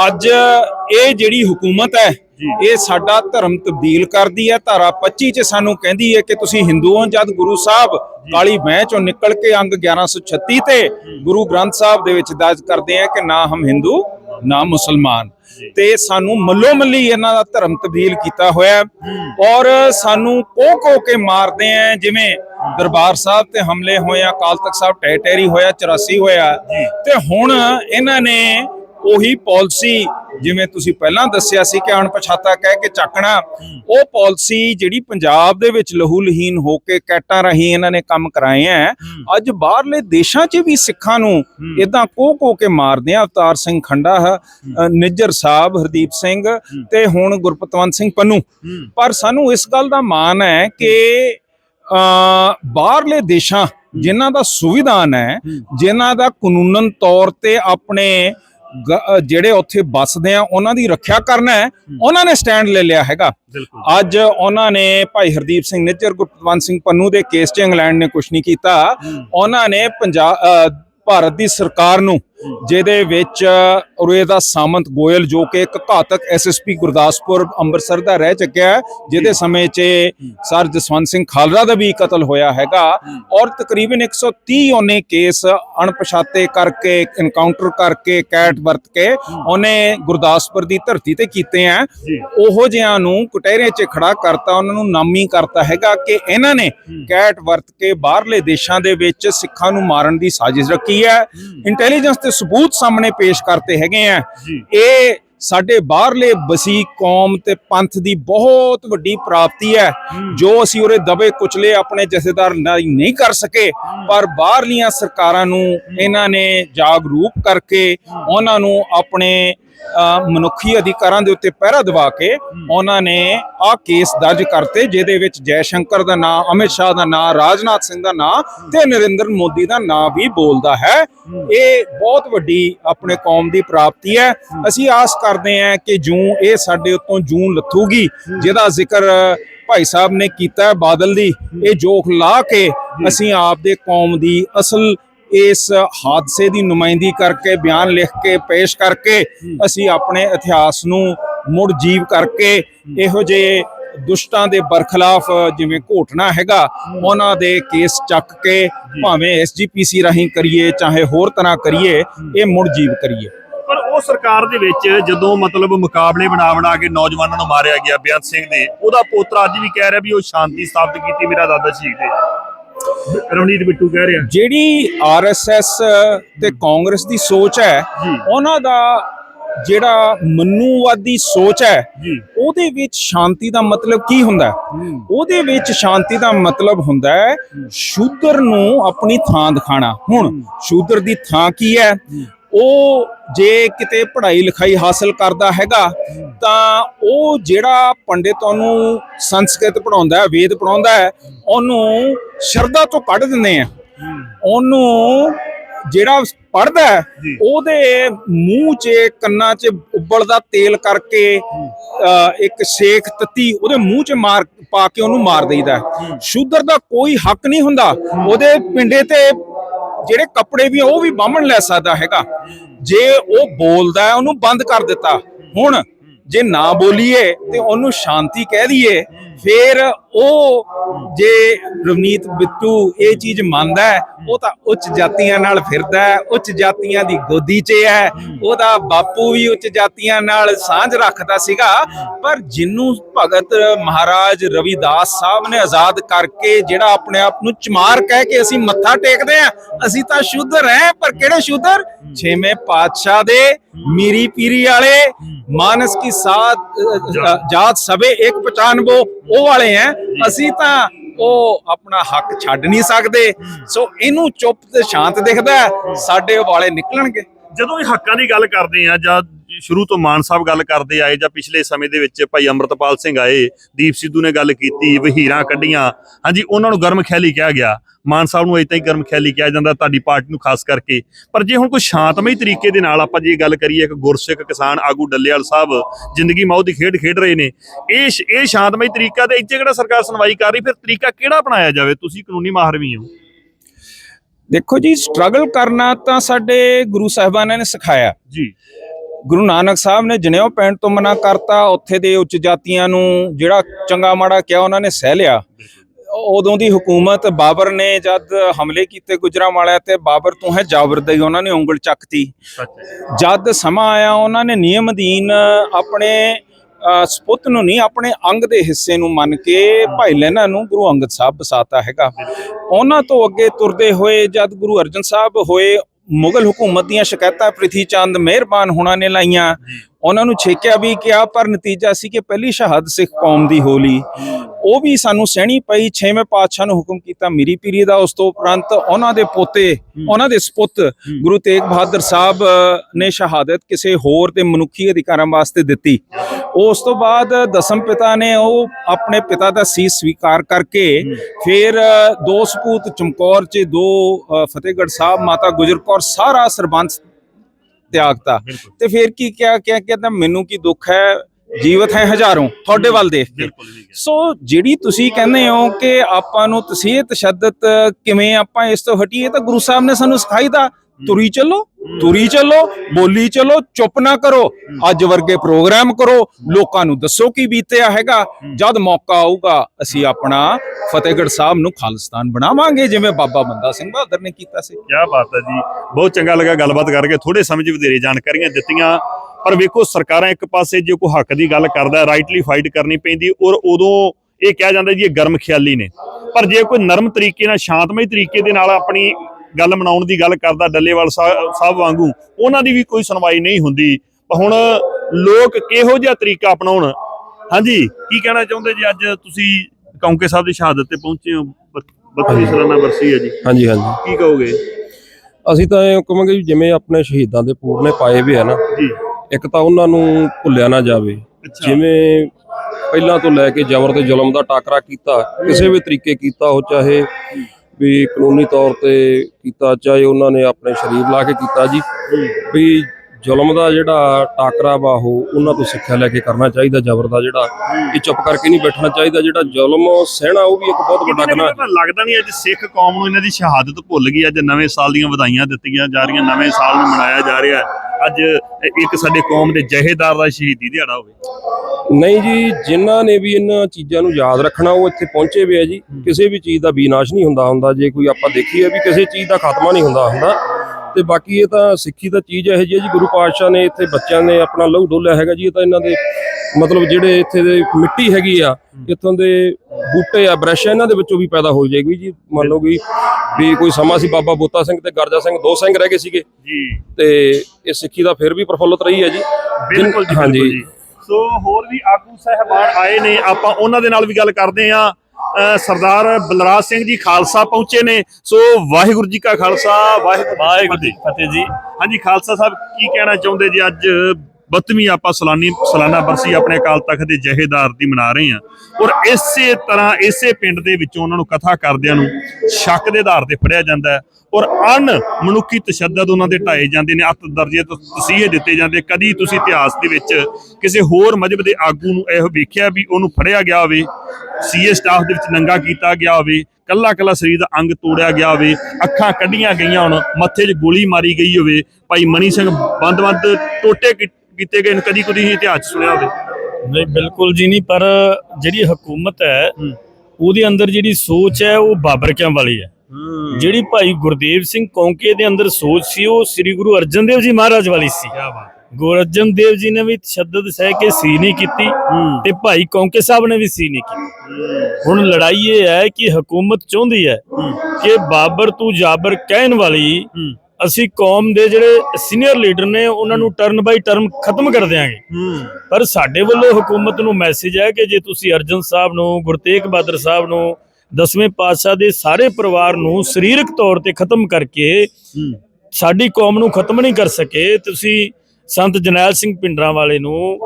ਅੱਜ ਇਹ ਜਿਹੜੀ ਹਕੂਮਤ ਹੈ ਇਹ ਸਾਡਾ ਧਰਮ ਤਬਦੀਲ ਕਰਦੀ ਹੈ। ਧਾਰਾ 25 ਚ ਸਾਨੂੰ ਕਹਿੰਦੀ ਹੈ ਕਿ ਤੁਸੀਂ ਹਿੰਦੂ ਹੋ ਜਦ ਗੁਰੂ ਸਾਹਿਬ ਕਾਲੀ ਮਹਿ ਚੋਂ ਨਿਕਲ ਕੇ ਅੰਗ 1136 ਤੇ ਗੁਰੂ ਗ੍ਰੰਥ ਸਾਹਿਬ ਦੇ ਵਿੱਚ ਦਰਜ ਕਰਦੇ ਆ ਕਿ ਨਾ ਹਮ ਹਿੰਦੂ ਨਾ ਮੁਸਲਮਾਨ। ਤੇ ਸਾਨੂੰ ਮੱਲੋ ਮੱਲੀ ਇਹਨਾਂ ਦਾ ਧਰਮ ਤਬਦੀਲ ਕੀਤਾ ਹੋਇਆ ਔਰ ਸਾਨੂੰ ਕੋ ਕੋ ਕੇ ਮਾਰਦੇ ਆ ਜਿਵੇਂ ਦਰਬਾਰ ਸਾਹਿਬ ਤੇ ਹਮਲੇ ਹੋਏ ਆ ਅਕਾਲ ਤਖਤ ਸਾਹਿਬ ਟਹਿ ਟਹਿਰੀ ਹੋਇਆ 84 ਹੋਇਆ। ਤੇ ਹੁਣ ਇਹਨਾਂ ਨੇ ਉਹੀ ਪਾਲਿਸੀ ਜਿਵੇਂ ਤੁਸੀਂ ਪਹਿਲਾਂ ਦੱਸਿਆ ਸੀ ਕਿ ਅਣਪਛਾਤਾ ਕਹਿ ਕੇ ਚੱਕਣਾ, ਉਹ ਪਾਲਿਸੀ ਜਿਹੜੀ ਪੰਜਾਬ ਦੇ ਵਿੱਚ ਲਹੂ ਲਹੀਨ ਹੋ ਕੇ ਕੈਟਾਂ ਰਹੀ ਇਹਨਾਂ ਨੇ ਕੰਮ ਕਰਾਏ ਆ ਅੱਜ ਬਾਹਰਲੇ ਦੇਸ਼ਾਂ 'ਚ ਵੀ ਸਿੱਖਾਂ ਨੂੰ ਇਦਾਂ ਕੋ ਕੋ ਕੇ ਮਾਰਦੇ ਆ, ਅਵਤਾਰ ਸਿੰਘ ਖੰਡਾ ਨਿੱਜਰ ਸਾਹਿਬ, ਹਰਦੀਪ ਸਿੰਘ ਤੇ ਹੁਣ ਗੁਰਪਤਵੰਤ ਸਿੰਘ ਪੰਨੂ। ਪਰ ਸਾਨੂੰ ਇਸ ਗੱਲ ਦਾ ਮਾਣ ਹੈ ਕਿ ਬਾਹਰਲੇ ਦੇਸ਼ਾਂ ਜਿਨ੍ਹਾਂ ਦਾ ਸੁਵਿਧਾਨ ਹੈ ਜਿਨ੍ਹਾਂ ਦਾ ਕਾਨੂੰਨਨ ਤੌਰ ਤੇ ਆਪਣੇ ਜਿਹੜੇ ਉੱਥੇ ਵੱਸਦੇ ਆ ਉਹਨਾਂ ਦੀ ਰੱਖਿਆ ਕਰਨਾ ਹੈ। ਉਹਨਾਂ ਨੇ ਸਟੈਂਡ ਲੈ ਲਿਆ ਹੈਗਾ। ਅੱਜ ਉਹਨਾਂ ਨੇ ਭਾਈ ਹਰਦੀਪ ਸਿੰਘ ਨਿੱਜਰ ਗੁਰਪਤਵੰਤ ਸਿੰਘ ਪੰਨੂ ਦੇ ਕੇਸ 'ਚ ਇੰਗਲੈਂਡ ਨੇ ਕੁਝ ਨਹੀਂ ਕੀਤਾ। ਉਹਨਾਂ ਨੇ ਪੰਜਾਬ ਭਾਰਤ ਦੀ ਸਰਕਾਰ ਨੂੰ ਜਿਹਦੇ ਵਿੱਚ ਉਰੇ ਦਾ ਸਾਮੰਤ ਗੋਇਲ ਜੋ ਕਿ ਇੱਕ ਘਾਤਕ ਐਸਐਸਪੀ ਗੁਰਦਾਸਪੁਰ ਅੰਮ੍ਰਿਤਸਰ ਦਾ ਰਹਿ ਚੁੱਕਿਆ ਹੈ ਜਿਹਦੇ ਸਮੇਂ 'ਚ ਸਰ ਜਸਵੰਤ ਸਿੰਘ ਖਾਲੜਾ ਦਾ ਵੀ ਕਤਲ ਹੋਇਆ ਹੈਗਾ ਔਰ ਤਕਰੀਬਨ 130 ਉਹਨੇ ਕੇਸ ਅਣਪਛਾਤੇ ਕਰਕੇ ਇਨਕਾਊਂਟਰ ਕਰਕੇ ਕੈਟ ਵਰਤ ਕੇ ਉਹਨੇ ਗੁਰਦਾਸਪੁਰ ਦੀ ਧਰਤੀ ਤੇ ਕੀਤੇ ਆ। ਉਹੋ ਜਿਹਾਂ ਨੂੰ ਕੁਟਹਿਰੇ 'ਚ ਖੜਾ ਕਰਤਾ ਉਹਨਾਂ ਨੂੰ ਨਾਮੀ ਕਰਤਾ ਹੈਗਾ ਕਿ ਇਹਨਾਂ ਨੇ ਕੈਟ ਵਰਤ ਕੇ ਬਾਹਰਲੇ ਦੇਸ਼ਾਂ ਦੇ ਵਿੱਚ ਸਿੱਖਾਂ ਨੂੰ ਮਾਰਨ ਦੀ ਸਾਜ਼ਿਸ਼ ਰੱਖੀ ਹੈ। ਇੰਟੈਲੀਜੈਂਸ ਤੇ ਸਬੂਤ ਸਾਹਮਣੇ ਪੇਸ਼ ਕਰਤੇ ਹੈਗੇ ਆ। ਇਹ ਸਾਡੇ ਬਾਹਰਲੇ ਵਸੀ ਕੌਮ ਤੇ ਪੰਥ ਦੀ ਬਹੁਤ ਵੱਡੀ ਪ੍ਰਾਪਤੀ ਹੈ। ਜੋ ਅਸੀਂ ਉਹਰੇ ਦਬੇ ਕੁਚਲੇ ਆਪਣੇ ਜਥੇਦਾਰ ਨਹੀਂ ਕਰ ਸਕੇ ਪਰ ਬਾਹਰਲੀਆਂ ਸਰਕਾਰਾਂ ਨੂੰ ਇਹਨਾਂ ਨੇ ਜਾਗਰੂਕ ਕਰਕੇ ਉਹਨਾਂ ਨੂੰ ਆਪਣੇ ਮਨੁੱਖੀ ਅਧਿਕਾਰਾਂ ਦੇ ਉੱਤੇ ਪਹਿਰਾ ਦਵਾ ਕੇ ਉਹਨਾਂ ਨੇ ਆਹ ਕੇਸ ਦਰਜ ਕਰਤੇ ਜਿਹਦੇ ਵਿੱਚ ਜੈ ਸ਼ੰਕਰ ਦਾ ਨਾਮ ਅਮਿਤ ਸ਼ਾਹ ਦਾ ਨਾਮ ਰਾਜਨਾਥ ਸਿੰਘ ਦਾ ਨਾਮ ਤੇ ਨਰਿੰਦਰ ਮੋਦੀ ਦਾ ਨਾਮ ਵੀ ਬੋਲਦਾ ਹੈ। ਇਹ ਬਹੁਤ ਵੱਡੀ ਆਪਣੇ ਕੌਮ ਦੀ ਪ੍ਰਾਪਤੀ ਹੈ। ਅਸੀਂ ਆਸ ਕਰਦੇ ਹਾਂ ਕਿ ਜੂੰ ਇਹ ਸਾਡੇ ਉੱਤੋਂ ਜੂੰ ਲੱਥੂਗੀ ਜਿਹਦਾ ਜ਼ਿਕਰ ਭਾਈ ਸਾਹਿਬ ਨੇ ਕੀਤਾ ਹੈ ਬਾਦਲ ਦੀ। ਇਹ ਜੋਖ ਲਾ ਕੇ ਅਸੀਂ ਆਪ ਦੇ ਕੌਮ ਦੀ ਅਸਲ ਇਸ ਹਾਦਸੇ ਦੀ ਨੁਮਾਇੰਦੀ ਕਰਕੇ, ਬਿਆਨ ਲਿਖ ਕੇ, ਪੇਸ਼ ਕਰਕੇ ਅਸੀਂ ਆਪਣੇ ਇਤਿਹਾਸ ਨੂੰ ਮੁੜ ਜੀਵ ਕਰਕੇ ਇਹੋ ਜਿਹੇ ਦੁਸ਼ਟਾਂ ਦੇ ਬਰਖਲਾਫ ਜਿਵੇਂ ਘੋਟਣਾ ਹੈਗਾ, ਉਹਨਾਂ ਦੇ ਕੇਸ ਚੱਕ ਕੇ ਭਾਵੇਂ ਐਸਜੀਪੀਸੀ ਰਾਹੀਂ ਕਰੀਏ, ਚਾਹੇ ਹੋਰ ਤਰ੍ਹਾਂ ਕਰੀਏ, ਇਹ ਮੁੜ ਜੀਵ ਕਰੀਏ। ਪਰ ਉਹ ਸਰਕਾਰ ਦੇ ਵਿੱਚ ਜਦੋਂ ਮਤਲਬ ਮੁਕਾਬਲੇ ਬਣਾ ਬਣਾ ਕੇ ਨੌਜਵਾਨਾਂ ਨੂੰ ਮਾਰਿਆ ਗਿਆ ਬੇਅੰਤ ਸਿੰਘ ਨੇ, ਉਹਦਾ ਪੋਤਰਾ ਅੱਜ ਵੀ ਕਹਿ ਰਿਹਾ ਵੀ ਉਹ ਸ਼ਾਂਤੀ ਸਥਾਪਿਤ ਕੀਤੀ ਮੇਰਾ ਦਾਦਾ ਸ਼ਹੀਦ ਹੈ ਰਵਨੀਤ ਬਿੱਟੂ ਕਹਿ ਰਿਹਾ। ਜਿਹੜੀ ਆਰਐਸਐਸ ਤੇ ਕਾਂਗਰਸ ਦੀ ਸੋਚ ਹੈ। ਉਹਨਾਂ ਦਾ ਜਿਹੜਾ ਮਨੂਵਾਦੀ ਸੋਚ ਹੈ ਉਹਦੇ ਵਿੱਚ ਸ਼ਾਂਤੀ ਦਾ ਮਤਲਬ ਕੀ ਹੁੰਦਾ? ਉਹਦੇ ਵਿੱਚ ਸ਼ਾਂਤੀ ਦਾ ਮਤਲਬ ਹੁੰਦਾ ਹੈ ਸ਼ੂਦਰ ਨੂੰ ਆਪਣੀ ਥਾਂ ਦਿਖਾਣਾ ਹੁਣ ਸ਼ੂਦਰ ਦੀ ਥਾਂ ਕੀ ਹੈ। ਉਹ ਜੇ ਕਿਤੇ ਪੜ੍ਹਾਈ ਲਿਖਾਈ ਹਾਸਲ ਕਰਦਾ ਹੈਗਾ ਤਾਂ ਉਹ ਜਿਹੜਾ ਪੰਡਿਤ ਉਹਨੂੰ ਸੰਸਕ੍ਰਿਤ ਪੜਾਉਂਦਾ ਹੈ ਵੇਦ ਪੜਾਉਂਦਾ ਹੈ ਉਹਨੂੰ ਸ਼ਰਧਾ ਤੋਂ ਕੱਢ ਦਿੰਦੇ ਆ ਉਹਨੂੰ ਜਿਹੜਾ ਪੜਦਾ। ਉਹਦੇ ਮੂੰਹ 'ਚ ਕੰਨਾਂ 'ਚ ਉਬਲਦਾ ਤੇਲ ਕਰਕੇ ਇੱਕ ਸੇਖ ਤੱਤੀ ਉਹਦੇ ਮੂੰਹ 'ਚ ਮਾਰ ਪਾ ਕੇ ਉਹਨੂੰ ਮਾਰ ਦੇਈਦਾ। ਸ਼ੂਦਰ ਦਾ ਕੋਈ ਹੱਕ ਨਹੀਂ ਹੁੰਦਾ ਉਹਦੇ ਪਿੰਡੇ ਤੇ ਜਿਹੜੇ ਕੱਪੜੇ ਵੀ ਉਹ ਵੀ ਬਾਹਮਣ ਲੈ ਸਕਦਾ ਹੈਗਾ। ਜੇ ਉਹ ਬੋਲਦਾ ਹੈ, ਉਹਨੂੰ ਬੰਦ ਕਰ ਦਿੱਤਾ। ਹੁਣ ਜੇ ਨਾ ਬੋਲੀਏ ਤੇ ਉਹਨੂੰ ਸ਼ਾਂਤੀ ਕਹਿ ਦਈਏ ਫਿਰ ਉਹ ਜੇ ਰਵਨੀਤ ਬਿੱਟੂ ਇਹ ਚੀਜ਼ ਮੰਨਦਾ ਹੈ, ਉਹ ਤਾਂ ਉੱਚ ਜਾਤੀਆਂ ਨਾਲ ਫਿਰਦਾ ਹੈ, ਉੱਚ ਜਾਤੀਆਂ ਦੀ ਗੋਦੀ 'ਚ ਹੈ। ਉਹਦਾ ਬਾਪੂ ਵੀ ਉੱਚ ਜਾਤੀਆਂ ਨਾਲ ਸਾਂਝ ਰੱਖਦਾ ਸੀਗਾ। ਪਰ ਜਿੰਨੂੰ ਭਗਤ ਮਹਾਰਾਜ ਰਵਿਦਾਸ ਸਾਹਿਬ ਨੇ ਆਜ਼ਾਦ ਕਰਕੇ ਜਿਹੜਾ ਆਪਣੇ ਆਪ ਨੂੰ ਚਮਾਰ ਕਹਿ ਕੇ ਅਸੀਂ ਮੱਥਾ ਟੇਕਦੇ ਆ ਅਸੀਂ ਤਾਂ ਸ਼ੁੱਧਰ ਹੈ ਪਰ ਕਿਹੜੇ ਸ਼ੁੱਧਰ ਛੇਵੇਂ ਪਾਤਸ਼ਾਹ ਦੇ ਮੀਰੀ ਪੀਰੀ ਵਾਲੇ, ਮਾਨਸ ਕੀ ਸਾਥ ਜਾਤ ਸਭੇ ਇੱਕ ਪਛਾਣ ਪਛਾਨਬੋ ਉਹ ਵਾਲੇ ਹੈ ਅਸੀਂ ਤਾਂ ਉਹ ਆਪਣਾ ਹੱਕ ਛੱਡ ਨਹੀਂ ਸਕਦੇ। ਸੋ ਇਹਨੂੰ ਚੁੱਪ ਤੇ ਸ਼ਾਂਤ ਦਿਖਦਾ ਹੈ, ਸਾਡੇ ਵਾਲੇ ਨਿਕਲਣਗੇ। ਜਦੋਂ ਇਹ ਹੱਕਾਂ ਦੀ ਗੱਲ ਕਰਦੇ ਆ ਜਾਂ ਸ਼ੁਰੂ ਤੋਂ ਮਾਨ ਸਾਹਿਬ ਗੱਲ ਕਰਦੇ ਆਏ ਜਾਂ ਪਿਛਲੇ ਸਮੇਂ ਦੇ ਵਿੱਚ ਭਾਈ ਅੰਮ੍ਰਿਤਪਾਲ ਸਿੰਘ ਆਏ ਦੀਪ ਸਿੱਧੂ ਨੇ ਗੱਲ ਕੀਤੀ ਵਹੀਰਾਂ ਕੱਢੀਆਂ। ਹਾਂਜੀ ਉਹਨਾਂ ਨੂੰ ਗਰਮ ਖਿਆਲੀ ਕਿਹਾ ਗਿਆ। ਮਾਨ ਸਾਹਿਬ ਨੂੰ ਇਦਾਂ ਹੀ ਗਰਮ ਖਿਆਲੀ ਕਿਹਾ ਜਾਂਦਾ ਤੁਹਾਡੀ ਪਾਰਟੀ ਨੂੰ ਖਾਸ ਕਰਕੇ। ਪਰ ਜੇ ਹੁਣ ਕੋਈ ਸ਼ਾਂਤਮਈ ਤਰੀਕੇ ਦੇ ਨਾਲ ਆਪਾਂ ਜੇ ਗੱਲ ਕਰੀਏ ਇੱਕ ਗੁਰਸਿੱਖ ਕਿਸਾਨ ਆਗੂ ਡੱਲੇਵਾਲ ਸਾਹਿਬ ਜ਼ਿੰਦਗੀ ਮੌਤ ਦੀ ਖੇਡ ਖੇਡ ਰਹੇ ਨੇ ਇਹ ਇਹ ਸ਼ਾਂਤਮਈ ਤਰੀਕਾ ਤੇ ਇੱਥੇ ਕਿਹੜਾ ਸਰਕਾਰ ਸੁਣਵਾਈ ਕਰ ਰਹੀ ਫਿਰ ਤਰੀਕਾ ਕਿਹੜਾ ਅਪਣਾਇਆ ਜਾਵੇ? ਤੁਸੀਂ ਕਾਨੂੰਨੀ ਮਾਹਰ ਵੀ ਹੋ। ਦੇਖੋ ਜੀ ਸਟਰਗਲ ਕਰਨਾ ਤਾਂ ਸਾਡੇ ਗੁਰੂ ਸਾਹਿਬਾਨਾਂ ਨੇ ਸਿਖਾਇਆ। ਜੀ। ਗੁਰੂ ਨਾਨਕ ਸਾਹਿਬ ਨੇ ਜਨੇਊ ਪੈਣ ਤੋਂ ਮਨਾ ਕਰਤਾ, ਉੱਥੇ ਦੇ ਉੱਚ ਜਾਤੀਆਂ ਨੂੰ ਜਿਹੜਾ ਚੰਗਾ ਮਾੜਾ ਕਿਹਾ ਉਹਨਾਂ ਨੇ ਸਹਿ ਲਿਆ। ਉਦੋਂ ਦੀ ਹਕੂਮਤ ਬਾਬਰ ਨੇ ਜਦ ਹਮਲੇ ਕੀਤੇ ਗੁਜਰਾਂਵਾਲਿਆਂ ਤੇ, ਬਾਬਰ ਤੋਂ ਹੈ ਜਾਬਰ ਜਾਬਰਦਈ ਉਹਨਾਂ ਨੇ ਉਂਗਲ ਚੱਕਤੀ ਜਦ ਸਮਾਂ ਆਇਆ, ਉਹਨਾਂ ਨੇ ਨਿਯਮ ਅਧੀਨ ਆਪਣੇ ਸਪੁੱਤ ਨੂੰ ਨਹੀਂ, ਆਪਣੇ ਅੰਗ ਦੇ ਹਿੱਸੇ ਨੂੰ ਮੰਨ ਕੇ ਭਾਈ ਲਹਿਣਾ ਨੂੰ ਗੁਰੂ ਅੰਗਦ ਸਾਹਿਬ ਬਸਾਤਾ ਹੈਗਾ। ਉਹਨਾਂ ਤੋਂ ਅੱਗੇ ਤੁਰਦੇ ਹੋਏ ਜਦ ਗੁਰੂ ਅਰਜਨ ਸਾਹਿਬ ਹੋਏ ਮੁਗਲ ਹਕੂਮਤ ਦੀਆਂ ਸ਼ਿਕਾਇਤਾਂ ਪ੍ਰਿਥੀ ਚੰਦ ਮਿਹਰਬਾਨ ਹੋਣਾ ਨੇ ਲਾਈਆਂ। ਉਹਨਾਂ ਨੂੰ ਛੇਕਿਆ ਵੀ ਕਿਹਾ ਪਰ ਨਤੀਜਾ ਸੀ ਕਿ ਪਹਿਲੀ ਸ਼ਹਾਦਤ ਸਿੱਖ ਕੌਮ ਦੀ ਹੋਲੀ ਉਹ ਵੀ ਸਾਨੂੰ ਸਹਿਣੀ ਪਈ ਛੇਵੇਂ ਪਾਤਸ਼ਾਹ ਨੂੰ ਹੁਕਮ ਕੀਤਾ ਮੀਰੀ ਪੀਰੀ ਦਾ। ਉਸ ਤੋਂ ਉਪਰੰਤ ਉਹਨਾਂ ਦੇ ਪੋਤੇ ਉਹਨਾਂ ਦੇ ਸਪੁੱਤ ਗੁਰੂ ਤੇਗ ਬਹਾਦਰ ਸਾਹਿਬ ਨੇ ਸ਼ਹਾਦਤ ਕਿਸੇ ਹੋਰ ਤੇ ਮਨੁੱਖੀ ਅਧਿਕਾਰਾਂ ਵਾਸਤੇ ਦਿੱਤੀ। ਉਸ ਤੋਂ ਬਾਅਦ ਦਸਮ ਪਿਤਾ ਨੇ ਉਹ ਆਪਣੇ ਪਿਤਾ ਦਾ ਸੀਸ ਸਵੀਕਾਰ ਕਰਕੇ ਫਿਰ ਦੋ ਸਪੂਤ ਚਮਕੌਰ ਚ ਦੋ ਫਤਿਹਗੜ੍ਹ ਸਾਹਿਬ ਮਾਤਾ ਗੁਜਰ ਕੌਰ ਸਾਰਾ ਸਰਬੰਸ ਤਿਆਗਤਾ। ਤੇ ਫਿਰ ਕੀ ਕਿਹਾ ਕਿਹਾ ਕਹਿੰਦਾ ਮੈਨੂੰ ਕੀ ਦੁੱਖ ਹੈ? ਜੀਵਤ ਹੈ ਹਜ਼ਾਰੋਂ ਤੁਹਾਡੇ ਵੱਲ ਦੇਖ ਕੇ। ਸੋ ਜਿਹੜੀ ਤੁਸੀਂ ਕਹਿੰਦੇ ਹੋ ਕਿ ਆਪਾਂ ਨੂੰ ਤਸੀਹ ਤਸ਼ੱਦਦ ਕਿਵੇਂ ਆਪਾਂ ਇਸ ਤੋਂ ਹਟੀਏ ਤਾਂ ਗੁਰੂ ਸਾਹਿਬ ਨੇ ਸਾਨੂੰ ਸਿਖਾਈ ਦਾ ਤੁਰੀ ਚੱਲੋ ਤੁਰੀ ਚੱਲੋ ਬੋਲੀ ਚੱਲੋ ਚੁੱਪ ਨਾ ਕਰੋ। ਅੱਜ ਵਰਗੇ ਪ੍ਰੋਗਰਾਮ ਕਰੋ ਲੋਕਾਂ ਨੂੰ ਦੱਸੋ ਕੀ ਬੀਤਿਆ ਹੈਗਾ। ਜਦ ਮੌਕਾ ਆਊਗਾ ਅਸੀਂ ਆਪਣਾ ਫਤਿਹਗੜ੍ਹ ਸਾਹਿਬ ਨੂੰ ਖਾਲਿਸਤਾਨ ਬਣਾਵਾਂਗੇ ਜਿਵੇਂ ਬਾਬਾ ਬੰਦਾ ਸਿੰਘ ਬਹਾਦਰ ਨੇ ਕੀਤਾ ਸੀ। ਕੀ ਬਾਤ ਹੈ ਜੀ। ਬਹੁਤ ਚੰਗਾ ਲੱਗਾ ਗੱਲਬਾਤ ਕਰਕੇ ਥੋੜੇ ਸਮੇਂ 'ਚ ਵਧੇਰੇ ਜਾਣਕਾਰੀਆਂ ਦਿੱਤੀਆਂ। ਪਰ ਵੇਖੋ ਸਰਕਾਰਾਂ ਇੱਕ ਪਾਸੇ ਜੇ ਕੋਈ ਹੱਕ ਦੀ ਗੱਲ ਕਰਦਾ ਰਾਈਟਲੀ ਫਾਈਟ ਕਰਨੀ ਪੈਂਦੀ ਔਰ ਉਦੋਂ ਇਹ ਕਿਹਾ ਜਾਂਦਾ ਜੀ ਇਹ ਗਰਮ ਖਿਆਲੀ ਨੇ। ਪਰ ਜੇ ਕੋਈ ਨਰਮ ਤਰੀਕੇ ਨਾਲ ਸ਼ਾਂਤਮਈ ਤਰੀਕੇ ਦੇ ਨਾਲ ਆਪਣੀ ਗੱਲ ਮਨਾਉਣ ਦੀ ਗੱਲ ਕਰਦਾ ਡੱਲੇਵਾਲ ਸਾਹਿਬ ਵਾਂਗੂ ਉਹਨਾਂ ਦੀ ਵੀ ਕੋਈ ਸੁਣਵਾਈ ਨਹੀਂ ਹੁੰਦੀ। ਪਰ ਹੁਣ ਲੋਕ ਕਿਹੋ ਜਿਹਾ ਤਰੀਕਾ ਅਪਣਾਉਣ? ਹਾਂਜੀ ਕੀ ਕਹਿਣਾ ਚਾਹੁੰਦੇ ਜੀ ਅੱਜ ਤੁਸੀਂ ਕੌਂਕੇ ਸਾਹਿਬ ਦੀ ਸ਼ਹਾਦਤ ਤੇ ਪਹੁੰਚੇ ਹੋ? 32 ਸਾਲਾਨਾ ਵਰਸੀ ਹੈ ਜੀ। ਹਾਂਜੀ ਹਾਂਜੀ। ਕੀ ਕਹੋਗੇ? ਅਸੀਂ ਤਾਂ ਇਹ ਕਹਾਂਗੇ ਜਿਵੇਂ ਆਪਣੇ ਸ਼ਹੀਦਾਂ ਦੇ ਪੂਰਨੇ ਪਾਏ ਵੀ ਆ ਨਾ ਜੀ। ਇੱਕ ਤਾਂ ਉਹਨਾਂ ਨੂੰ ਭੁੱਲਿਆ ਨਾ ਜਾਵੇ। ਜਿਵੇਂ ਪਹਿਲਾਂ ਤੋਂ ਲੈ ਕੇ ਜ਼ਬਰ ਤੇ ਜ਼ੁਲਮ ਦਾ ਟਾਕਰਾ ਕੀਤਾ ਕਿਸੇ ਵੀ ਤਰੀਕੇ ਕੀਤਾ ਉਹ ਚਾਹੇ ਵੀ ਕਾਨੂੰਨੀ ਤੌਰ ਤੇ ਕੀਤਾ ਚਾਹੇ ਉਹਨਾਂ ਨੇ ਆਪਣੇ ਸ਼ਰੀਰ ਲਾ ਕੇ ਕੀਤਾ ਜੀ। ਵੀ ਜ਼ੁਲਮ ਦਾ ਜਿਹੜਾ ਟਾਕਰਾ ਵਾ ਉਹ ਉਹਨਾਂ ਤੋਂ ਸਿੱਖਿਆ ਲੈ ਕੇ ਕਰਨਾ ਚਾਹੀਦਾ ਜ਼ਬਰ ਦਾ ਜਿਹੜਾ। ਇਹ ਚੁੱਪ ਕਰਕੇ ਨਹੀਂ ਬੈਠਣਾ ਚਾਹੀਦਾ ਜਿਹੜਾ ਜ਼ੁਲਮ ਸਹਿਣਾ ਉਹ ਵੀ ਇੱਕ ਬਹੁਤ ਵੱਡਾ ਗੁਨਾਹ ਕਿਤੇ ਤਾਂ ਲੱਗਦਾ ਨਹੀਂ ਅੱਜ ਸਿੱਖ ਕੌਮ ਨੂੰ ਇਹਨਾਂ ਦੀ ਸ਼ਹਾਦਤ ਭੁੱਲ ਗਈ ਅੱਜ ਨਵੇਂ ਸਾਲ ਦੀਆਂ ਵਧਾਈਆਂ ਦਿੱਤੀਆਂ ਜਾ ਰਹੀਆਂ ਨਵੇਂ ਸਾਲ ਨੂੰ ਮਨਾਇਆ ਜਾ ਰਿਹਾ ਹੈ। ਅੱਜ ਇੱਕ ਸਾਡੇ ਕੌਮ ਦੇ ਜਹੇਦਾਰ ਦਾ ਸ਼ਹੀਦੀ ਦਿਹਾੜਾ ਹੋਵੇ। ਨਹੀਂ ਜੀ ਜਿਨ੍ਹਾਂ ਨੇ ਵੀ ਇਹਨਾਂ ਚੀਜ਼ਾਂ ਨੂੰ ਯਾਦ ਰੱਖਣਾ ਉਹ ਇੱਥੇ ਪਹੁੰਚੇ ਹੋਏ ਆ ਜੀ। ਕਿਸੇ ਵੀ ਚੀਜ਼ ਦਾ ਵਿਨਾਸ਼ ਨਹੀਂ ਹੁੰਦਾ ਹੁੰਦਾ। ਜੇ ਕੋਈ ਆਪਾਂ ਦੇਖੀਏ ਵੀ ਕਿਸੇ ਚੀਜ਼ ਦਾ ਖਾਤਮਾ ਨਹੀਂ ਹੁੰਦਾ ਹੁੰਦਾ ਤੇ ਬਾਕੀ ਇਹ ਤਾਂ ਸਿੱਖੀ ਦਾ ਚੀਜ਼ ਇਹੋ ਹੈ ਜੀ। ਗੁਰੂ ਪਾਤਸ਼ਾਹ ਨੇ ਇੱਥੇ ਬੱਚਿਆਂ ਨੇ ਆਪਣਾ ਲਹੂ ਡੋਲਿਆ ਹੈਗਾ ਜੀ। ਇਹ ਤਾਂ ਇਹਨਾਂ ਦੇ ਮਤਲਬ ਜਿਹੜੇ ਇੱਥੇ ਦੇ ਮਿੱਟੀ ਹੈਗੀ ਆ ਇੱਥੋਂ ਦੇ ਬੂਟੇ ਆ ਬ੍ਰਸ਼ ਇਹਨਾਂ ਦੇ ਵਿੱਚੋਂ ਵੀ ਪੈਦਾ ਹੋ ਜਾਏਗੀ ਜੀ। ਮੰਨ ਲਓ ਵੀ ਵੀ ਕੋਈ ਸਮਾਂ ਸੀ ਬਾਬਾ ਬੋਤਾ ਸਿੰਘ ਤੇ ਗਰਜਾ ਸਿੰਘ ਦੋ ਸਿੰਘ ਰਹਿ ਗਏ ਸੀਗੇ। ਜੀ। ਤੇ ਇਹ ਸਿੱਖੀ ਦਾ ਫਿਰ ਵੀ ਪ੍ਰਫੁੱਲਤ ਰਹੀ ਹੈ ਜੀ। ਬਿਲਕੁਲ ਜੀ ਹਾਂਜੀ। ਸੋ ਹੋਰ ਵੀ ਆਗੂ ਸਹਿਬਾਨ ਆਏ ਨੇ ਆਪਾਂ ਉਹਨਾਂ ਦੇ ਨਾਲ ਵੀ ਗੱਲ ਕਰਦੇ ਆ ਸਰਦਾਰ ਬਲਰਾਜ ਸਿੰਘ ਜੀ ਖਾਲਸਾ ਪਹੁੰਚੇ ਨੇ। ਸੋ ਵਾਹਿਗੁਰੂ ਜੀ ਕਾ ਖਾਲਸਾ ਵਾਹਿਗੁਰੂ ਵਾਹਿਗੁਰੂ ਜੀ ਫਤਿਹ ਜੀ। ਹਾਂਜੀ ਖਾਲਸਾ ਸਾਹਿਬ ਕੀ ਕਹਿਣਾ ਚਾਹੁੰਦੇ ਜੀ ਅੱਜ 32ਵੀਂ ਆਪਾਂ ਸਲਾਨੀ ਸਲਾਨਾ ਬਰਸੀ ਆਪਣੇ ਅਕਾਲ ਤਖਤ ਦੇ ਜਹੇਦਾਰ ਦੀ ਮਨਾ ਰਹੇ ਹਾਂ। ਔਰ ਇਸੇ ਤਰ੍ਹਾਂ ਇਸੇ ਪਿੰਡ ਦੇ ਵਿੱਚੋਂ ਉਹਨਾਂ ਨੂੰ ਕਥਾ ਕਰਦਿਆਂ ਨੂੰ ਸ਼ੱਕ ਦੇ ਆਧਾਰ ਤੇ ਫੜਿਆ ਜਾਂਦਾ ਹੈ। ਔਰ ਅਨ ਮਨੁੱਖੀ ਤਸ਼ੱਦਦ ਉਹਨਾਂ ਦੇ ਢਾਏ ਜਾਂਦੇ ਨੇ, ਅੱਤ ਦਰਜੇ ਤੋਂ ਤਸੀਹੇ ਦਿੱਤੇ ਜਾਂਦੇ ਕਦੀ ਤੁਸੀਂ ਇਤਿਹਾਸ ਦੇ ਵਿੱਚ ਕਿਸੇ ਹੋਰ ਮਜ੍ਹਬ ਦੇ ਆਗੂ ਨੂੰ ਇਹੋ ਵੇਖਿਆ ਵੀ ਉਹਨੂੰ ਫੜਿਆ ਗਿਆ ਹੋਵੇ, ਸੀਏ ਸਟਾਫ ਦੇ ਵਿੱਚ ਨੰਗਾ ਕੀਤਾ ਗਿਆ ਹੋਵੇ, ਕੱਲਾ ਕੱਲਾ ਸਰੀਰ ਦਾ ਅੰਗ ਤੋੜਿਆ ਗਿਆ ਹੋਵੇ, ਅੱਖਾਂ ਕੱਢੀਆਂ ਗਈਆਂ ਹੋਣ, ਮੱਥੇ 'ਚ ਗੋਲੀ ਮਾਰੀ ਗਈ ਹੋਵੇ, ਭਾਈ ਮਨੀ ਸਿੰਘ ਬੰਦ-ਬੰਦ ਟੋਟੇ ਕੀ- ਕੀਤੇ ਗਏ ਨੇ ਕਦੀ ਕਦੀ ਇਤਿਹਾਸ 'ਚ ਸੁਣਿਆ ਹੋਵੇ। ਨਹੀਂ ਬਿਲਕੁਲ ਜੀ ਨਹੀਂ ਪਰ ਜਿਹੜੀ ਹਕੂਮਤ ਹੈ। ਉਹਦੇ ਅੰਦਰ ਜਿਹੜੀ ਸੋਚ ਹੈ ਉਹ ਬਾਬਰਕਿਆਂ ਵਾਲੀ ਹੈ। ਜਿਹੜੀ ਭਾਈ ਗੁਰਦੇਵ ਸਿੰਘ ਕੌਂਕੇ ਦੇ ਅੰਦਰ ਸੋਚ ਸੀ ਉਹ ਸ੍ਰੀ ਗੁਰੂ ਅਰਜਨ ਦੇਵ ਜੀ ਮਹਾਰਾਜ ਵਾਲੀ ਸੀ। ਕੀ ਬਾਤ ਗੁਰੂ ਅਰਜਨ ਦੇਵ ਜੀ ਨੇ ਵੀ ਤਸ਼ੱਦਦ ਸਹਿ ਕੇ ਸੀ ਨਹੀਂ ਕੀਤੀ ਤੇ ਭਾਈ ਕੌਂਕੇ ਸਾਹਿਬ ਨੇ ਵੀ ਸੀ ਨਹੀਂ ਕੀਤੀ। ਹੁਣ ਲੜਾਈ ਇਹ ਹੈ ਕਿ ਹਕੂਮਤ ਚਾਹੁੰਦੀ ਹੈ ਕਿ ਬਾਬਰ ਤੂੰ ਜਾਬਰ ਕਹਿਣ ਵਾਲੀ ਅਸੀਂ ਕੌਮ ਦੇ ਜਿਹੜੇ ਸੀਨੀਅਰ ਲੀਡਰ ਨੇ ਉਹਨਾਂ ਨੂੰ ਟਰਨ ਬਾਈ ਟਰਨ ਖਤਮ ਕਰ ਦਿਆਂਗੇ। ਹੂੰ। ਪਰ ਸਾਡੇ ਵੱਲੋਂ ਹਕੂਮਤ ਨੂੰ ਮੈਸੇਜ ਹੈ ਕਿ ਜੇ ਤੁਸੀਂ ਅਰਜਨ ਸਾਹਿਬ ਨੂੰ ਗੁਰਤੇਗ ਬਹਾਦਰ ਸਾਹਿਬ ਨੂੰ ਦਸਵੇਂ ਪਾਤਸ਼ਾਹ ਦੇ ਸਾਰੇ ਪਰਿਵਾਰ ਨੂੰ ਸਰੀਰਕ ਤੌਰ ਤੇ ਖਤਮ ਕਰਕੇ ਸਾਡੀ ਕੌਮ ਨੂੰ ਖਤਮ ਨਹੀਂ ਕਰ ਸਕੇ ਤੁਸੀਂ ਸੰਤ ਜਰਨੈਲ ਸਿੰਘ ਪਿੰਡਰਾਂ ਵਾਲੇ ਨੂੰ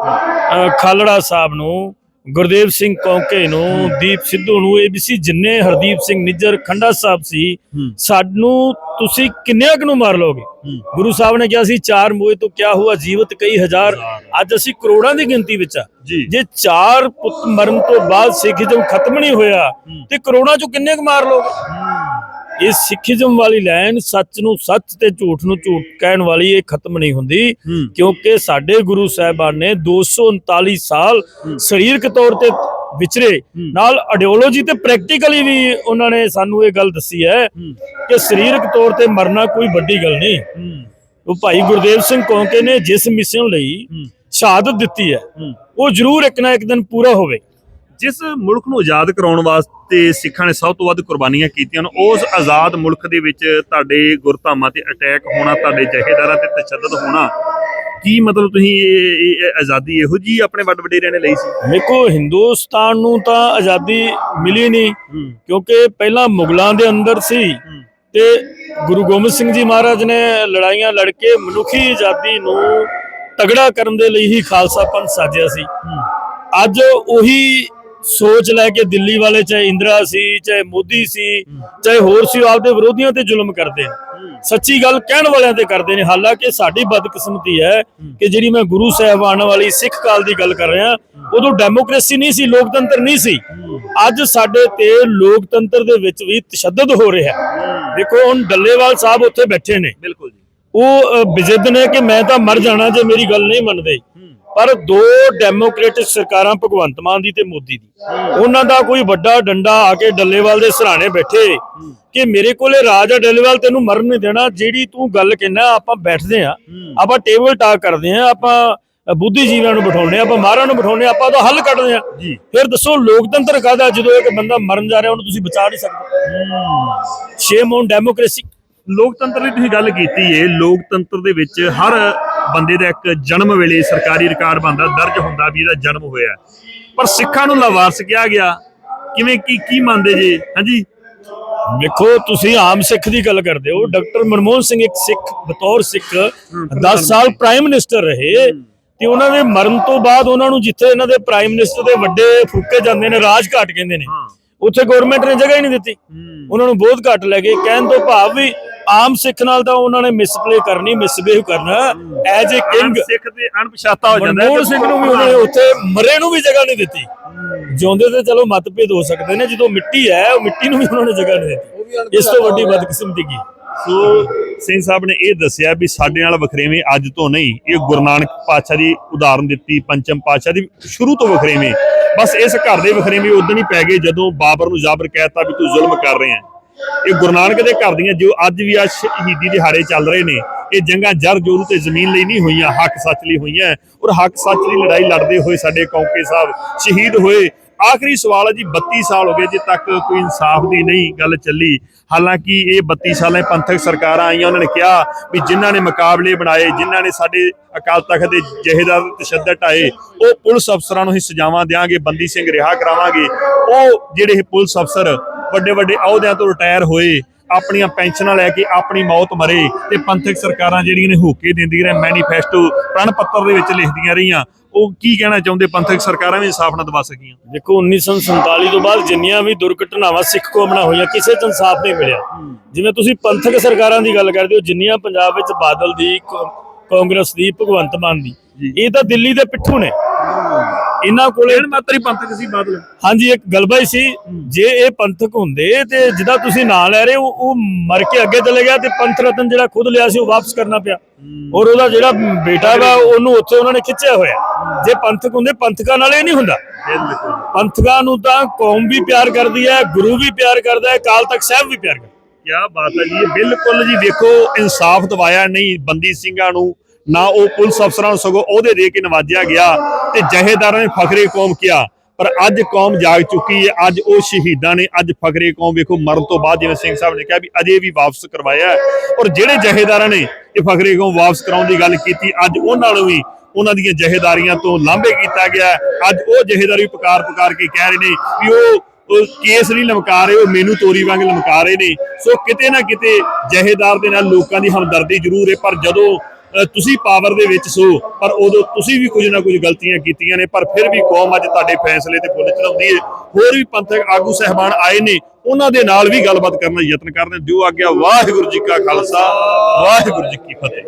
ਖਾਲੜਾ ਸਾਹਿਬ ਨੂੰ ਗੁਰਦੇਵ ਸਿੰਘ ਕੌਂਕੇ ਨੂੰ ਦੀਪ ਸਿੱਧੂ ਨੂੰ ਏਬੀਸੀ ਜਿੰਨੇ ਹਰਦੀਪ ਸਿੰਘ ਨਿੱਜਰ ਖੰਡਾ ਸਾਹਿਬ ਸੀ। ਸਾਨੂੰ ਤੁਸੀਂ ਕਿੰਨਿਆਂ ਕੁ ਨੂੰ ਮਾਰ ਲੋਗੇ। ਗੁਰੂ ਸਾਹਿਬ ਨੇ ਕਿਹਾ ਸੀ ਚਾਰ ਮੋਏ ਤੋਂ ਕਿਆ ਹੁਆ ਜੀਵਤ ਕਈ ਹਜ਼ਾਰ। ਅੱਜ ਅਸੀਂ ਕਰੋੜਾਂ ਦੀ ਗਿਣਤੀ ਵਿੱਚ ਆ। ਜੀ। ਚਾਰ ਪੁੱਤ ਮਰਨ ਤੋਂ ਬਾਅਦ ਸਿੱਖੀਜ਼ਮ ਖਤਮ ਨਹੀਂ ਹੋਇਆ ਤੇ ਕਰੋੜਾਂ ਚੋਂ ਕਿੰਨੇ ਕੁ ਮਾਰ ਲੋਗੇ ਇਹ ਸਿੱਖੀਜ਼ਮ ਵਾਲੀ ਲਾਈਨ ਸੱਚ ਨੂੰ ਸੱਚ ਤੇ ਝੂਠ ਨੂੰ ਝੂਠ ਕਹਿਣ ਵਾਲੀ ਇਹ ਖਤਮ ਨਹੀਂ ਹੁੰਦੀ ਕਿਉਂਕਿ ਸਾਡੇ ਗੁਰੂ ਸਾਹਿਬਾਨ ਨੇ 239 ਸਾਲ ਸਰੀਰਕ ਤੌਰ ਤੇ ਵਿਚਰੇ ਨਾਲ ਆਈਡੀਓਲੋਜੀ ਤੇ ਪ੍ਰੈਕਟੀਕਲੀ ਵੀ ਉਹਨਾਂ ਨੇ ਸਾਨੂੰ ਇਹ ਗੱਲ ਦੱਸੀ ਹੈ ਕਿ ਸਰੀਰਕ ਤੌਰ ਤੇ ਮਰਨਾ ਕੋਈ ਵੱਡੀ ਗੱਲ ਨਹੀਂ। ਉਹ ਭਾਈ ਗੁਰਦੇਵ ਸਿੰਘ ਕੌਂਕੇ ਨੇ ਜਿਸ ਮਿਸ਼ਨ ਲਈ ਸ਼ਹਾਦਤ ਦਿੱਤੀ ਹੈ। ਉਹ ਜ਼ਰੂਰ ਇੱਕ ਨਾ ਇੱਕ ਦਿਨ ਪੂਰਾ ਹੋਵੇ। ਜਿਸ ਮੁਲਕ ਨੂੰ ਆਜ਼ਾਦ ਕਰਾਉਣ ਵਾਸਤੇ ਸਿੱਖਾਂ ਨੇ ਸਭ ਤੋਂ ਵੱਧ ਕੁਰਬਾਨੀਆਂ ਕੀਤੀਆਂ ਨੇ ਉਸ ਆਜ਼ਾਦ ਮੁਲਕ ਦੇ ਵਿੱਚ ਤੁਹਾਡੇ ਗੁਰਧਾਮਾਂ ਤੇ ਅਟੈਕ ਹੋਣਾ ਤੁਹਾਡੇ ਜਹੇਦਾਰਾਂ ਤੇ ਤਸ਼ੱਦਦ ਹੋਣਾ ਕੀ ਮਤਲਬ ਤੁਸੀਂ ਇਹ ਆਜ਼ਾਦੀ ਇਹੋ ਜੀ ਆਪਣੇ ਵੱਡ ਵਡੇਰਿਆਂ ਨੇ ਲਈ ਸੀ? ਦੇਖੋ ਹਿੰਦੁਸਤਾਨ ਨੂੰ ਤਾਂ ਆਜ਼ਾਦੀ ਮਿਲੀ ਨਹੀਂ ਕਿਉਂਕਿ ਪਹਿਲਾਂ ਮੁਗਲਾਂ ਦੇ ਅੰਦਰ ਸੀ ਤੇ ਗੁਰੂ ਗੋਬਿੰਦ ਸਿੰਘ ਜੀ ਮਹਾਰਾਜ ਨੇ ਲੜਾਈਆਂ ਲੜ ਕੇ ਮਨੁੱਖੀ ਆਜ਼ਾਦੀ ਨੂੰ ਤਗੜਾ ਕਰਨ ਦੇ ਲਈ ਹੀ ਖਾਲਸਾ ਪੰਥ ਸਾਜਿਆ ਸੀ। ਅੱਜ ਉਹੀ ਸੋਚ ਲੈ ਕੇ ਦਿੱਲੀ ਵਾਲੇ ਚਾਹੇ ਇੰਦਰਾ ਸੀ ਚਾਹੇ ਮੋਦੀ ਸੀ ਚਾਹੇ ਹੋਰ ਸੀ ਆਪਦੇ ਵਿਰੋਧੀਆਂ ਤੇ ਜ਼ੁਲਮ ਕਰਦੇ ਨੇ ਸੱਚੀ ਗੱਲ ਕਹਿਣ ਵਾਲਿਆਂ ਤੇ ਕਰਦੇ ਨੇ। ਹਾਲਾਂਕਿ ਸਾਡੀ ਬਦਕਿਸਮਤੀ ਹੈ ਕਿ ਜਿਹੜੀ ਮੈਂ ਗੁਰੂ ਸਾਹਿਬਾਨ ਵਾਲੀ ਸਿੱਖ ਕਾਲ ਦੀ ਗੱਲ ਕਰ ਰਿਹਾ ਉਦੋਂ ਡੈਮੋਕ੍ਰੇਸੀ ਨਹੀਂ ਸੀ ਲੋਕਤੰਤਰ ਨਹੀਂ ਸੀ। ਅੱਜ ਸਾਡੇ ਤੇ ਲੋਕਤੰਤਰ ਦੇ ਵਿੱਚ ਵੀ ਤਸ਼ੱਦਦ ਹੋ ਰਿਹਾ ਦੇਖੋ ਹੁਣ ਡੱਲੇਵਾਲ ਸਾਹਿਬ ਉੱਥੇ ਬੈਠੇ ਨੇ। ਬਿਲਕੁਲ ਜੀ। ਉਹ ਬਿਜਿੱਦ ਨੇ ਕਿ ਮੈਂ ਤਾਂ ਮਰ ਜਾਣਾ ਜੇ ਮੇਰੀ ਗੱਲ ਨਹੀਂ ਮੰਨਦੇ। ਪਰ ਦੋ ਡੈਮੋਕ੍ਰੈਟਿਕ ਸਰਕਾਰਾਂ ਭਗਵੰਤ ਮਾਨ ਦੀ ਤੇ ਮੋਦੀ ਦੀ। ਉਹਨਾਂ ਦਾ ਕੋਈ ਵੱਡਾ ਡੰਡਾ ਆ ਕੇ ਡੱਲੇਵਾਲ ਦੇ ਸਰਾਣੇ ਬੈਠੇ। ਕਿ ਮੇਰੇ ਕੋਲੇ ਰਾਜ ਆ ਡੱਲੇਵਾਲ ਤੈਨੂੰ ਮਰਨ ਨਹੀਂ ਦੇਣਾ ਜਿਹੜੀ ਤੂੰ ਗੱਲ ਕਹਿਣਾ ਆਪਾਂ ਬੈਠਦੇ ਆ ਆਪਾਂ ਟੇਬਲ ਟਾਕ ਕਰਦੇ ਆ ਆਪਾਂ ਅ, ਬੁੱਧੀਜੀਵੀਆਂ ਨੂੰ ਬਿਠਾਉਣੇ ਆ ਆਪਾਂ ਮਾਰਾਂ ਨੂੰ ਬਿਠਾਉਣੇ ਆ ਆਪਾਂ ਉਹਦਾ ਹੱਲ ਕੱਢਦੇ ਆ ਫਿਰ ਦੱਸੋ ਲੋਕਤੰਤਰ ਕਾਹਦਾ? ਜਦੋਂ ਇੱਕ ਬੰਦਾ ਮਰਨ ਜਾ ਰਿਹਾ ਉਹਨੂੰ ਤੁਸੀਂ ਬਚਾ ਨਹੀਂ ਸਕਦੇ। ਸ਼ੇਮ ਔਨ ਡੈਮੋਕ੍ਰੇਸੀ ਲੋਕਤੰਤਰ ਦੀ ਤੁਸੀਂ ਗੱਲ ਕੀਤੀ ਏ ਲੋਕਤੰਤਰ ਦੇ ਵਿੱਚ ਹਰ ਬੰਦੇ ਦਾ ਇੱਕ ਜਨਮ ਵੇਲੇ ਸਰਕਾਰੀ ਰਿਕਾਰਡ ਬਣਦਾ ਦਰਜ ਹੁੰਦਾ ਵੀ ਇਹਦਾ ਜਨਮ ਹੋਇਆ ਪਰ ਸਿੱਖਾਂ ਨੂੰ ਲਾਵਾਰਸ ਕਿਹਾ ਗਿਆ ਕਿਵੇਂ ਕੀ ਕੀ ਮੰਨਦੇ ਜੇ? ਹਾਂਜੀ? ਵੇਖੋ ਤੁਸੀਂ ਆਮ ਸਿੱਖ ਦੀ ਗੱਲ ਕਰਦੇ ਹੋ। ਡਾਕਟਰ ਮਨਮੋਹਨ ਸਿੰਘ ਇੱਕ ਸਿੱਖ ਬਤੌਰ ਸਿੱਖ 10 ਸਾਲ ਪ੍ਰਾਈਮ ਮਿਨਿਸਟਰ ਰਹੇ ਤੇ ਉਹਨਾਂ ਦੇ ਮਰਨ ਤੋਂ ਬਾਅਦ ਉਹਨਾਂ ਨੂੰ ਜਿੱਥੇ ਇਹਨਾਂ ਦੇ ਪ੍ਰਾਈਮ ਮਿਨਿਸਟਰ ਦੇ ਵੱਡੇ ਫੁੱਕੇ ਜਾਂਦੇ ਨੇ ਰਾਜ ਘਾਟ ਕਹਿੰਦੇ ਨੇ। ਉੱਥੇ ਗਵਰਨਮੈਂਟ ਨੇ ਜਗ੍ਹਾ ਹੀ ਨਹੀਂ ਦਿੱਤੀ। ਉਹਨਾਂ ਨੂੰ ਬਹੁਤ ਘੱਟ ਲੈ ਗਏ। ਕਹਿਣ ਤੋਂ ਭਾਵ ਵੀ ਆਮ ਸਿੱਖ ਨਾਲ ਤਾਂ ਉਹਨਾਂ ਨੇ ਮਿਸਪਲੇ ਕਰਨੀ ਮਿਸਬਿਹੇਵ ਕਰਨਾ। ਐਜ਼ ਅ ਕਿੰਗ ਸਿੱਖ ਤੇ ਅਣਪਛਾਤਾ ਹੋ ਜਾਂਦਾ ਹੈ। ਮਨਮੋਹਨ ਸਿੰਘ ਨੂੰ ਵੀ ਉਹਨੇ ਉੱਥੇ ਮਰੇ ਨੂੰ ਵੀ ਜਗ੍ਹਾ ਨਹੀਂ ਦਿੱਤੀ। ਜਿਉਂਦੇ ਤੇ ਚਲੋ ਮਤਭੇਦ ਹੋ ਸਕਦੇ ਨੇ ਜਦੋਂ ਮਿੱਟੀ ਹੈ ਉਹ ਮਿੱਟੀ ਨੂੰ ਵੀ ਉਹਨਾਂ ਨੇ ਜਗ੍ਹਾ ਨਹੀਂ ਦਿੱਤੀ। ਇਸ ਤੋਂ ਵੱਡੀ ਬਦਕਿਸਮਤੀ ਕੀ? ਸੋ ਸਿੰਘ ਸਾਹਿਬ ਨੇ ਇਹ ਦੱਸਿਆ ਵੀ ਸਾਡੇ ਨਾਲ ਵਖਰੇਵੇਂ ਅੱਜ ਤੋਂ ਨਹੀਂ ਇਹ ਗੁਰੂ ਨਾਨਕ ਪਾਤਸ਼ਾਹ ਦੀ ਉਦਾਹਰਨ ਦਿੱਤੀ ਪੰਚਮ ਪਾਤਸ਼ਾਹ ਦੀ ਸ਼ੁਰੂ ਤੋਂ ਵਖਰੇਵੇਂ। ਬਸ ਇਸ ਘਰ ਦੇ ਵਖਰੇਵੇਂ ਉਦੋਂ ਹੀ ਪੈ ਗਏ ਜਦੋਂ ਬਾਬਰ ਨੂੰ ਜਾਬਰ ਕਹਿਤਾ ਵੀ ਤੂੰ ਜ਼ੁਲਮ ਕਰ ਰਿਹਾ ਇਹ ਗੁਰੂ ਨਾਨਕ ਦੇ ਘਰ ਦੀਆਂ ਜੋ ਅੱਜ ਵੀ ਆ ਸ਼ਹੀਦੀ ਦਿਹਾੜੇ ਚੱਲ ਰਹੇ ਨੇ, ਇਹ ਜੰਗਾਂ ਜਰ ਜੋਰੂ ਤੇ ਜ਼ਮੀਨ ਲਈ ਨਹੀਂ ਹੋਈਆਂ, ਹੱਕ ਸੱਚ ਲਈ ਹੋਈਆਂ ਔਰ ਹੱਕ ਸੱਚ ਦੀ ਲੜਾਈ ਲੜਦੇ ਹੋਏ ਸਾਡੇ ਕੌਂਕੇ ਸਾਹਿਬ ਸ਼ਹੀਦ ਹੋਏ। ਆਖਰੀ ਸਵਾਲ ਹੈ ਜੀ 32 ਸਾਲ ਹੋ ਗਏ ਜੇ ਤੱਕ ਕੋਈ ਇਨਸਾਫ ਦੀ ਨਹੀਂ ਗੱਲ ਚੱਲੀ। ਹਾਲਾਂਕਿ ਇਹ 32 ਸਾਲਾਂ ਪੰਥਕ ਸਰਕਾਰਾਂ ਆਈਆਂ, ਉਹਨਾਂ ਨੇ ਕਿਹਾ ਵੀ ਜਿਨ੍ਹਾਂ ਨੇ ਮੁਕਾਬਲੇ ਬਣਾਏ, ਜਿਨ੍ਹਾਂ ਨੇ ਸਾਡੇ ਅਕਾਲ ਤਖਤ ਦੇ ਜਹੇਦਾਰ ਤਸ਼ੱਦਦ ਢਾਏ, ਉਹ ਪੁਲਿਸ ਅਫਸਰਾਂ ਨੂੰ ਹੀ ਸਜ਼ਾਵਾਂ ਦੇਾਂਗੇ ਬੰਦੀ ਸਿੰਘ ਰਿਹਾ ਕਰਾਵਾਂਗੇ। ਉਹ ਜਿਹੜੇ ਇਹ ਪੁਲਿਸ ਅਫਸਰ ਵੱਡੇ ਵੱਡੇ ਅਹੁਦਿਆਂ ਤੋਂ ਰਿਟਾਇਰ ਹੋਏ ਆਪਣੀਆਂ ਪੈਨਸ਼ਨਾਂ ਲੈ ਕੇ ਆਪਣੀ ਮੌਤ ਮਰੇ ਤੇ ਪੰਥਕ ਸਰਕਾਰਾਂ ਜਿਹੜੀਆਂ ਨੇ ਹੋਕੇ ਦਿੰਦੀਆਂ ਰਹੀਆਂ ਮੈਨੀਫੈਸਟੋ ਪ੍ਰਣ ਪੱਤਰ ਦੇ ਵਿੱਚ ਲਿਖਦੀਆਂ ਰਹੀਆਂ। ਉਹ ਕੀ ਕਹਿਣਾ ਚਾਹੁੰਦੇ ਪੰਥਕ ਸਰਕਾਰਾਂ ਵੀ ਇਨਸਾਫ ਨਾ ਦਵਾ ਸਕੀਆਂ? ਦੇਖੋ 1947 ਤੋਂ ਬਾਅਦ ਜਿੰਨੀਆਂ ਵੀ ਦੁਰਘਟਨਾਵਾਂ ਸਿੱਖ ਕੌਮ ਨਾਲ ਹੋਈਆਂ ਕਿਸੇ 'ਚ ਇਨਸਾਫ ਨਹੀਂ ਮਿਲਿਆ। ਜਿਵੇਂ ਤੁਸੀਂ ਪੰਥਕ ਸਰਕਾਰਾਂ ਦੀ ਗੱਲ ਕਰਦੇ ਹੋ ਜਿੰਨੀਆਂ ਪੰਜਾਬ ਵਿੱਚ ਬਾਦਲ ਦੀ ਕਾਂਗਰਸ ਦੀ ਭਗਵੰਤ ਮਾਨ ਦੀ ਇਹ ਤਾਂ ਦਿੱਲੀ ਦੇ ਪਿੱਠੂ ਨੇ। ਇਹਨਾਂ ਕੋਲੇ ਮਾਤਰੀ ਪੰਥਕ ਸੀ ਬਾਦਲ? ਹਾਂਜੀ ਇੱਕ ਗਲਬਾ ਹੀ ਸੀ। ਜੇ ਇਹ ਪੰਥਕ ਹੁੰਦੇ ਤੇ ਜਿਹਦਾ ਤੁਸੀਂ ਨਾਂ ਲੈ ਰਹੇ ਹੋ ਉਹ ਮਰ ਕੇ ਅੱਗੇ ਚਲੇ ਗਿਆ ਤੇ ਪੰਥ ਰਤਨ ਜਿਹੜਾ ਖੁਦ ਲਿਆ ਸੀ ਉਹ ਵਾਪਸ ਕਰਨਾ ਪਿਆ। ਔਰ ਉਹਦਾ ਜਿਹੜਾ ਬੇਟਾ ਵਾ ਉਹਨੂੰ ਉੱਥੇ ਉਹਨਾਂ ਨੇ ਖਿੱਚਿਆ ਹੋਇਆ। ਜੇ ਪੰਥਕ ਹੁੰਦੇ ਪੰਥਕਾਂ ਨਾਲ ਇਹ ਨਹੀਂ ਹੁੰਦਾ। ਪੰਥਕਾਂ ਨੂੰ ਤਾਂ ਕੌਮ ਵੀ ਪਿਆਰ ਕਰਦੀ ਹੈ ਗੁਰੂ ਵੀ ਪਿਆਰ ਕਰਦਾ ਹੈ ਕਾਲ ਤੱਕ ਸਾਹਿਬ ਵੀ ਪਿਆਰ ਕਰਦਾ ਕਿਆ ਬਾਤ ਹੈ ਜੀ ਬਿਲਕੁਲ ਜੀ ਦੇਖੋ ਇਨਸਾਫ ਦਵਾਇਆ ਨਹੀਂ ਬੰਦੀ ਸਿੰਘਾਂ ਨੂੰ। ਨਾ ਉਹ ਪੁਲਿਸ ਅਫਸਰਾਂ ਨੂੰ ਸਗੋਂ ਉਹਦੇ ਦੇ ਕੇ ਨਵਾਜਿਆ ਗਿਆ ਤੇ ਜਹੇਦਾਰਾਂ ਨੇ ਫਖਰੇ ਕੌਮ ਕਿਹਾ ਪਰ ਅੱਜ ਕੌਮ ਜਾਗ ਚੁੱਕੀ ਹੈ, ਅੱਜ ਉਹ ਸ਼ਹੀਦਾਂ ਨੇ ਅੱਜ ਫਖਰੇ ਕੌਮ ਵੇਖੋ, ਮਰਨ ਤੋਂ ਬਾਅਦ ਜਿਵੇਂ ਸਿੰਘ ਸਾਹਿਬ ਨੇ ਕਿਹਾ ਵੀ ਅਜੇ ਵੀ ਵਾਪਸ ਕਰਵਾਇਆ ਔਰ ਜਿਹੜੇ ਜਹੇਦਾਰਾਂ ਨੇ ਇਹ ਫਖਰੇ ਕੌਮ ਵਾਪਸ ਕਰਾਉਣ ਦੀ ਗੱਲ ਕੀਤੀ, ਅੱਜ ਉਹਨਾਂ ਨੂੰ ਵੀ ਉਹਨਾਂ ਦੀਆਂ ਜਹੇਦਾਰੀਆਂ ਤੋਂ ਲਾਂਭੇ ਕੀਤਾ ਗਿਆ ਅੱਜ ਉਹ ਜਹੇਦਾਰੀ ਪੁਕਾਰ ਪੁਕਾਰ ਕੇ ਕਹਿ ਰਹੇ ਨੇ ਵੀ ਉਹ ਉਹ ਕੇਸ ਨਹੀਂ ਲਮਕਾ ਰਹੇ, ਉਹ ਮੈਨੂੰ ਤੋਰੀ ਵਾਂਗ ਲਮਕਾ ਰਹੇ ਨੇ। ਸੋ ਕਿਤੇ ਨਾ ਕਿਤੇ ਜਹੇਦਾਰ ਦੇ ਨਾਲ ਲੋਕਾਂ ਦੀ ਹਮਦਰਦੀ ਜ਼ਰੂਰ ਹੈ, ਪਰ ਜਦੋਂ ਤੁਸੀਂ ਪਾਵਰ ਦੇ ਵਿੱਚ ਸੋ, ਪਰ ਉਦੋਂ ਤੁਸੀਂ ਵੀ ਕੁਝ ਨਾ ਕੁਝ ਗਲਤੀਆਂ ਕੀਤੀਆਂ ਨੇ, ਪਰ ਫਿਰ ਵੀ ਕੌਮ ਅੱਜ ਤੁਹਾਡੇ ਫੈਸਲੇ ਤੇ ਫੁੱਲ ਚੜਾਉਂਦੀ ਹੈ ਹੋਰ ਵੀ ਪੰਥਕ ਆਗੂ ਸਹਿਬਾਨ ਆਏ ਨੇ, ਉਹਨਾਂ ਦੇ ਨਾਲ ਵੀ ਗੱਲਬਾਤ ਕਰਨ ਦਾ ਯਤਨ ਕਰਦੇ ਨੇ। ਜੋ ਆਗਿਆ ਵਾਹਿਗੁਰੂ ਜੀ ਕਾ ਖਾਲਸਾ, ਵਾਹਿਗੁਰੂ ਜੀ ਕੀ ਫਤਿਹ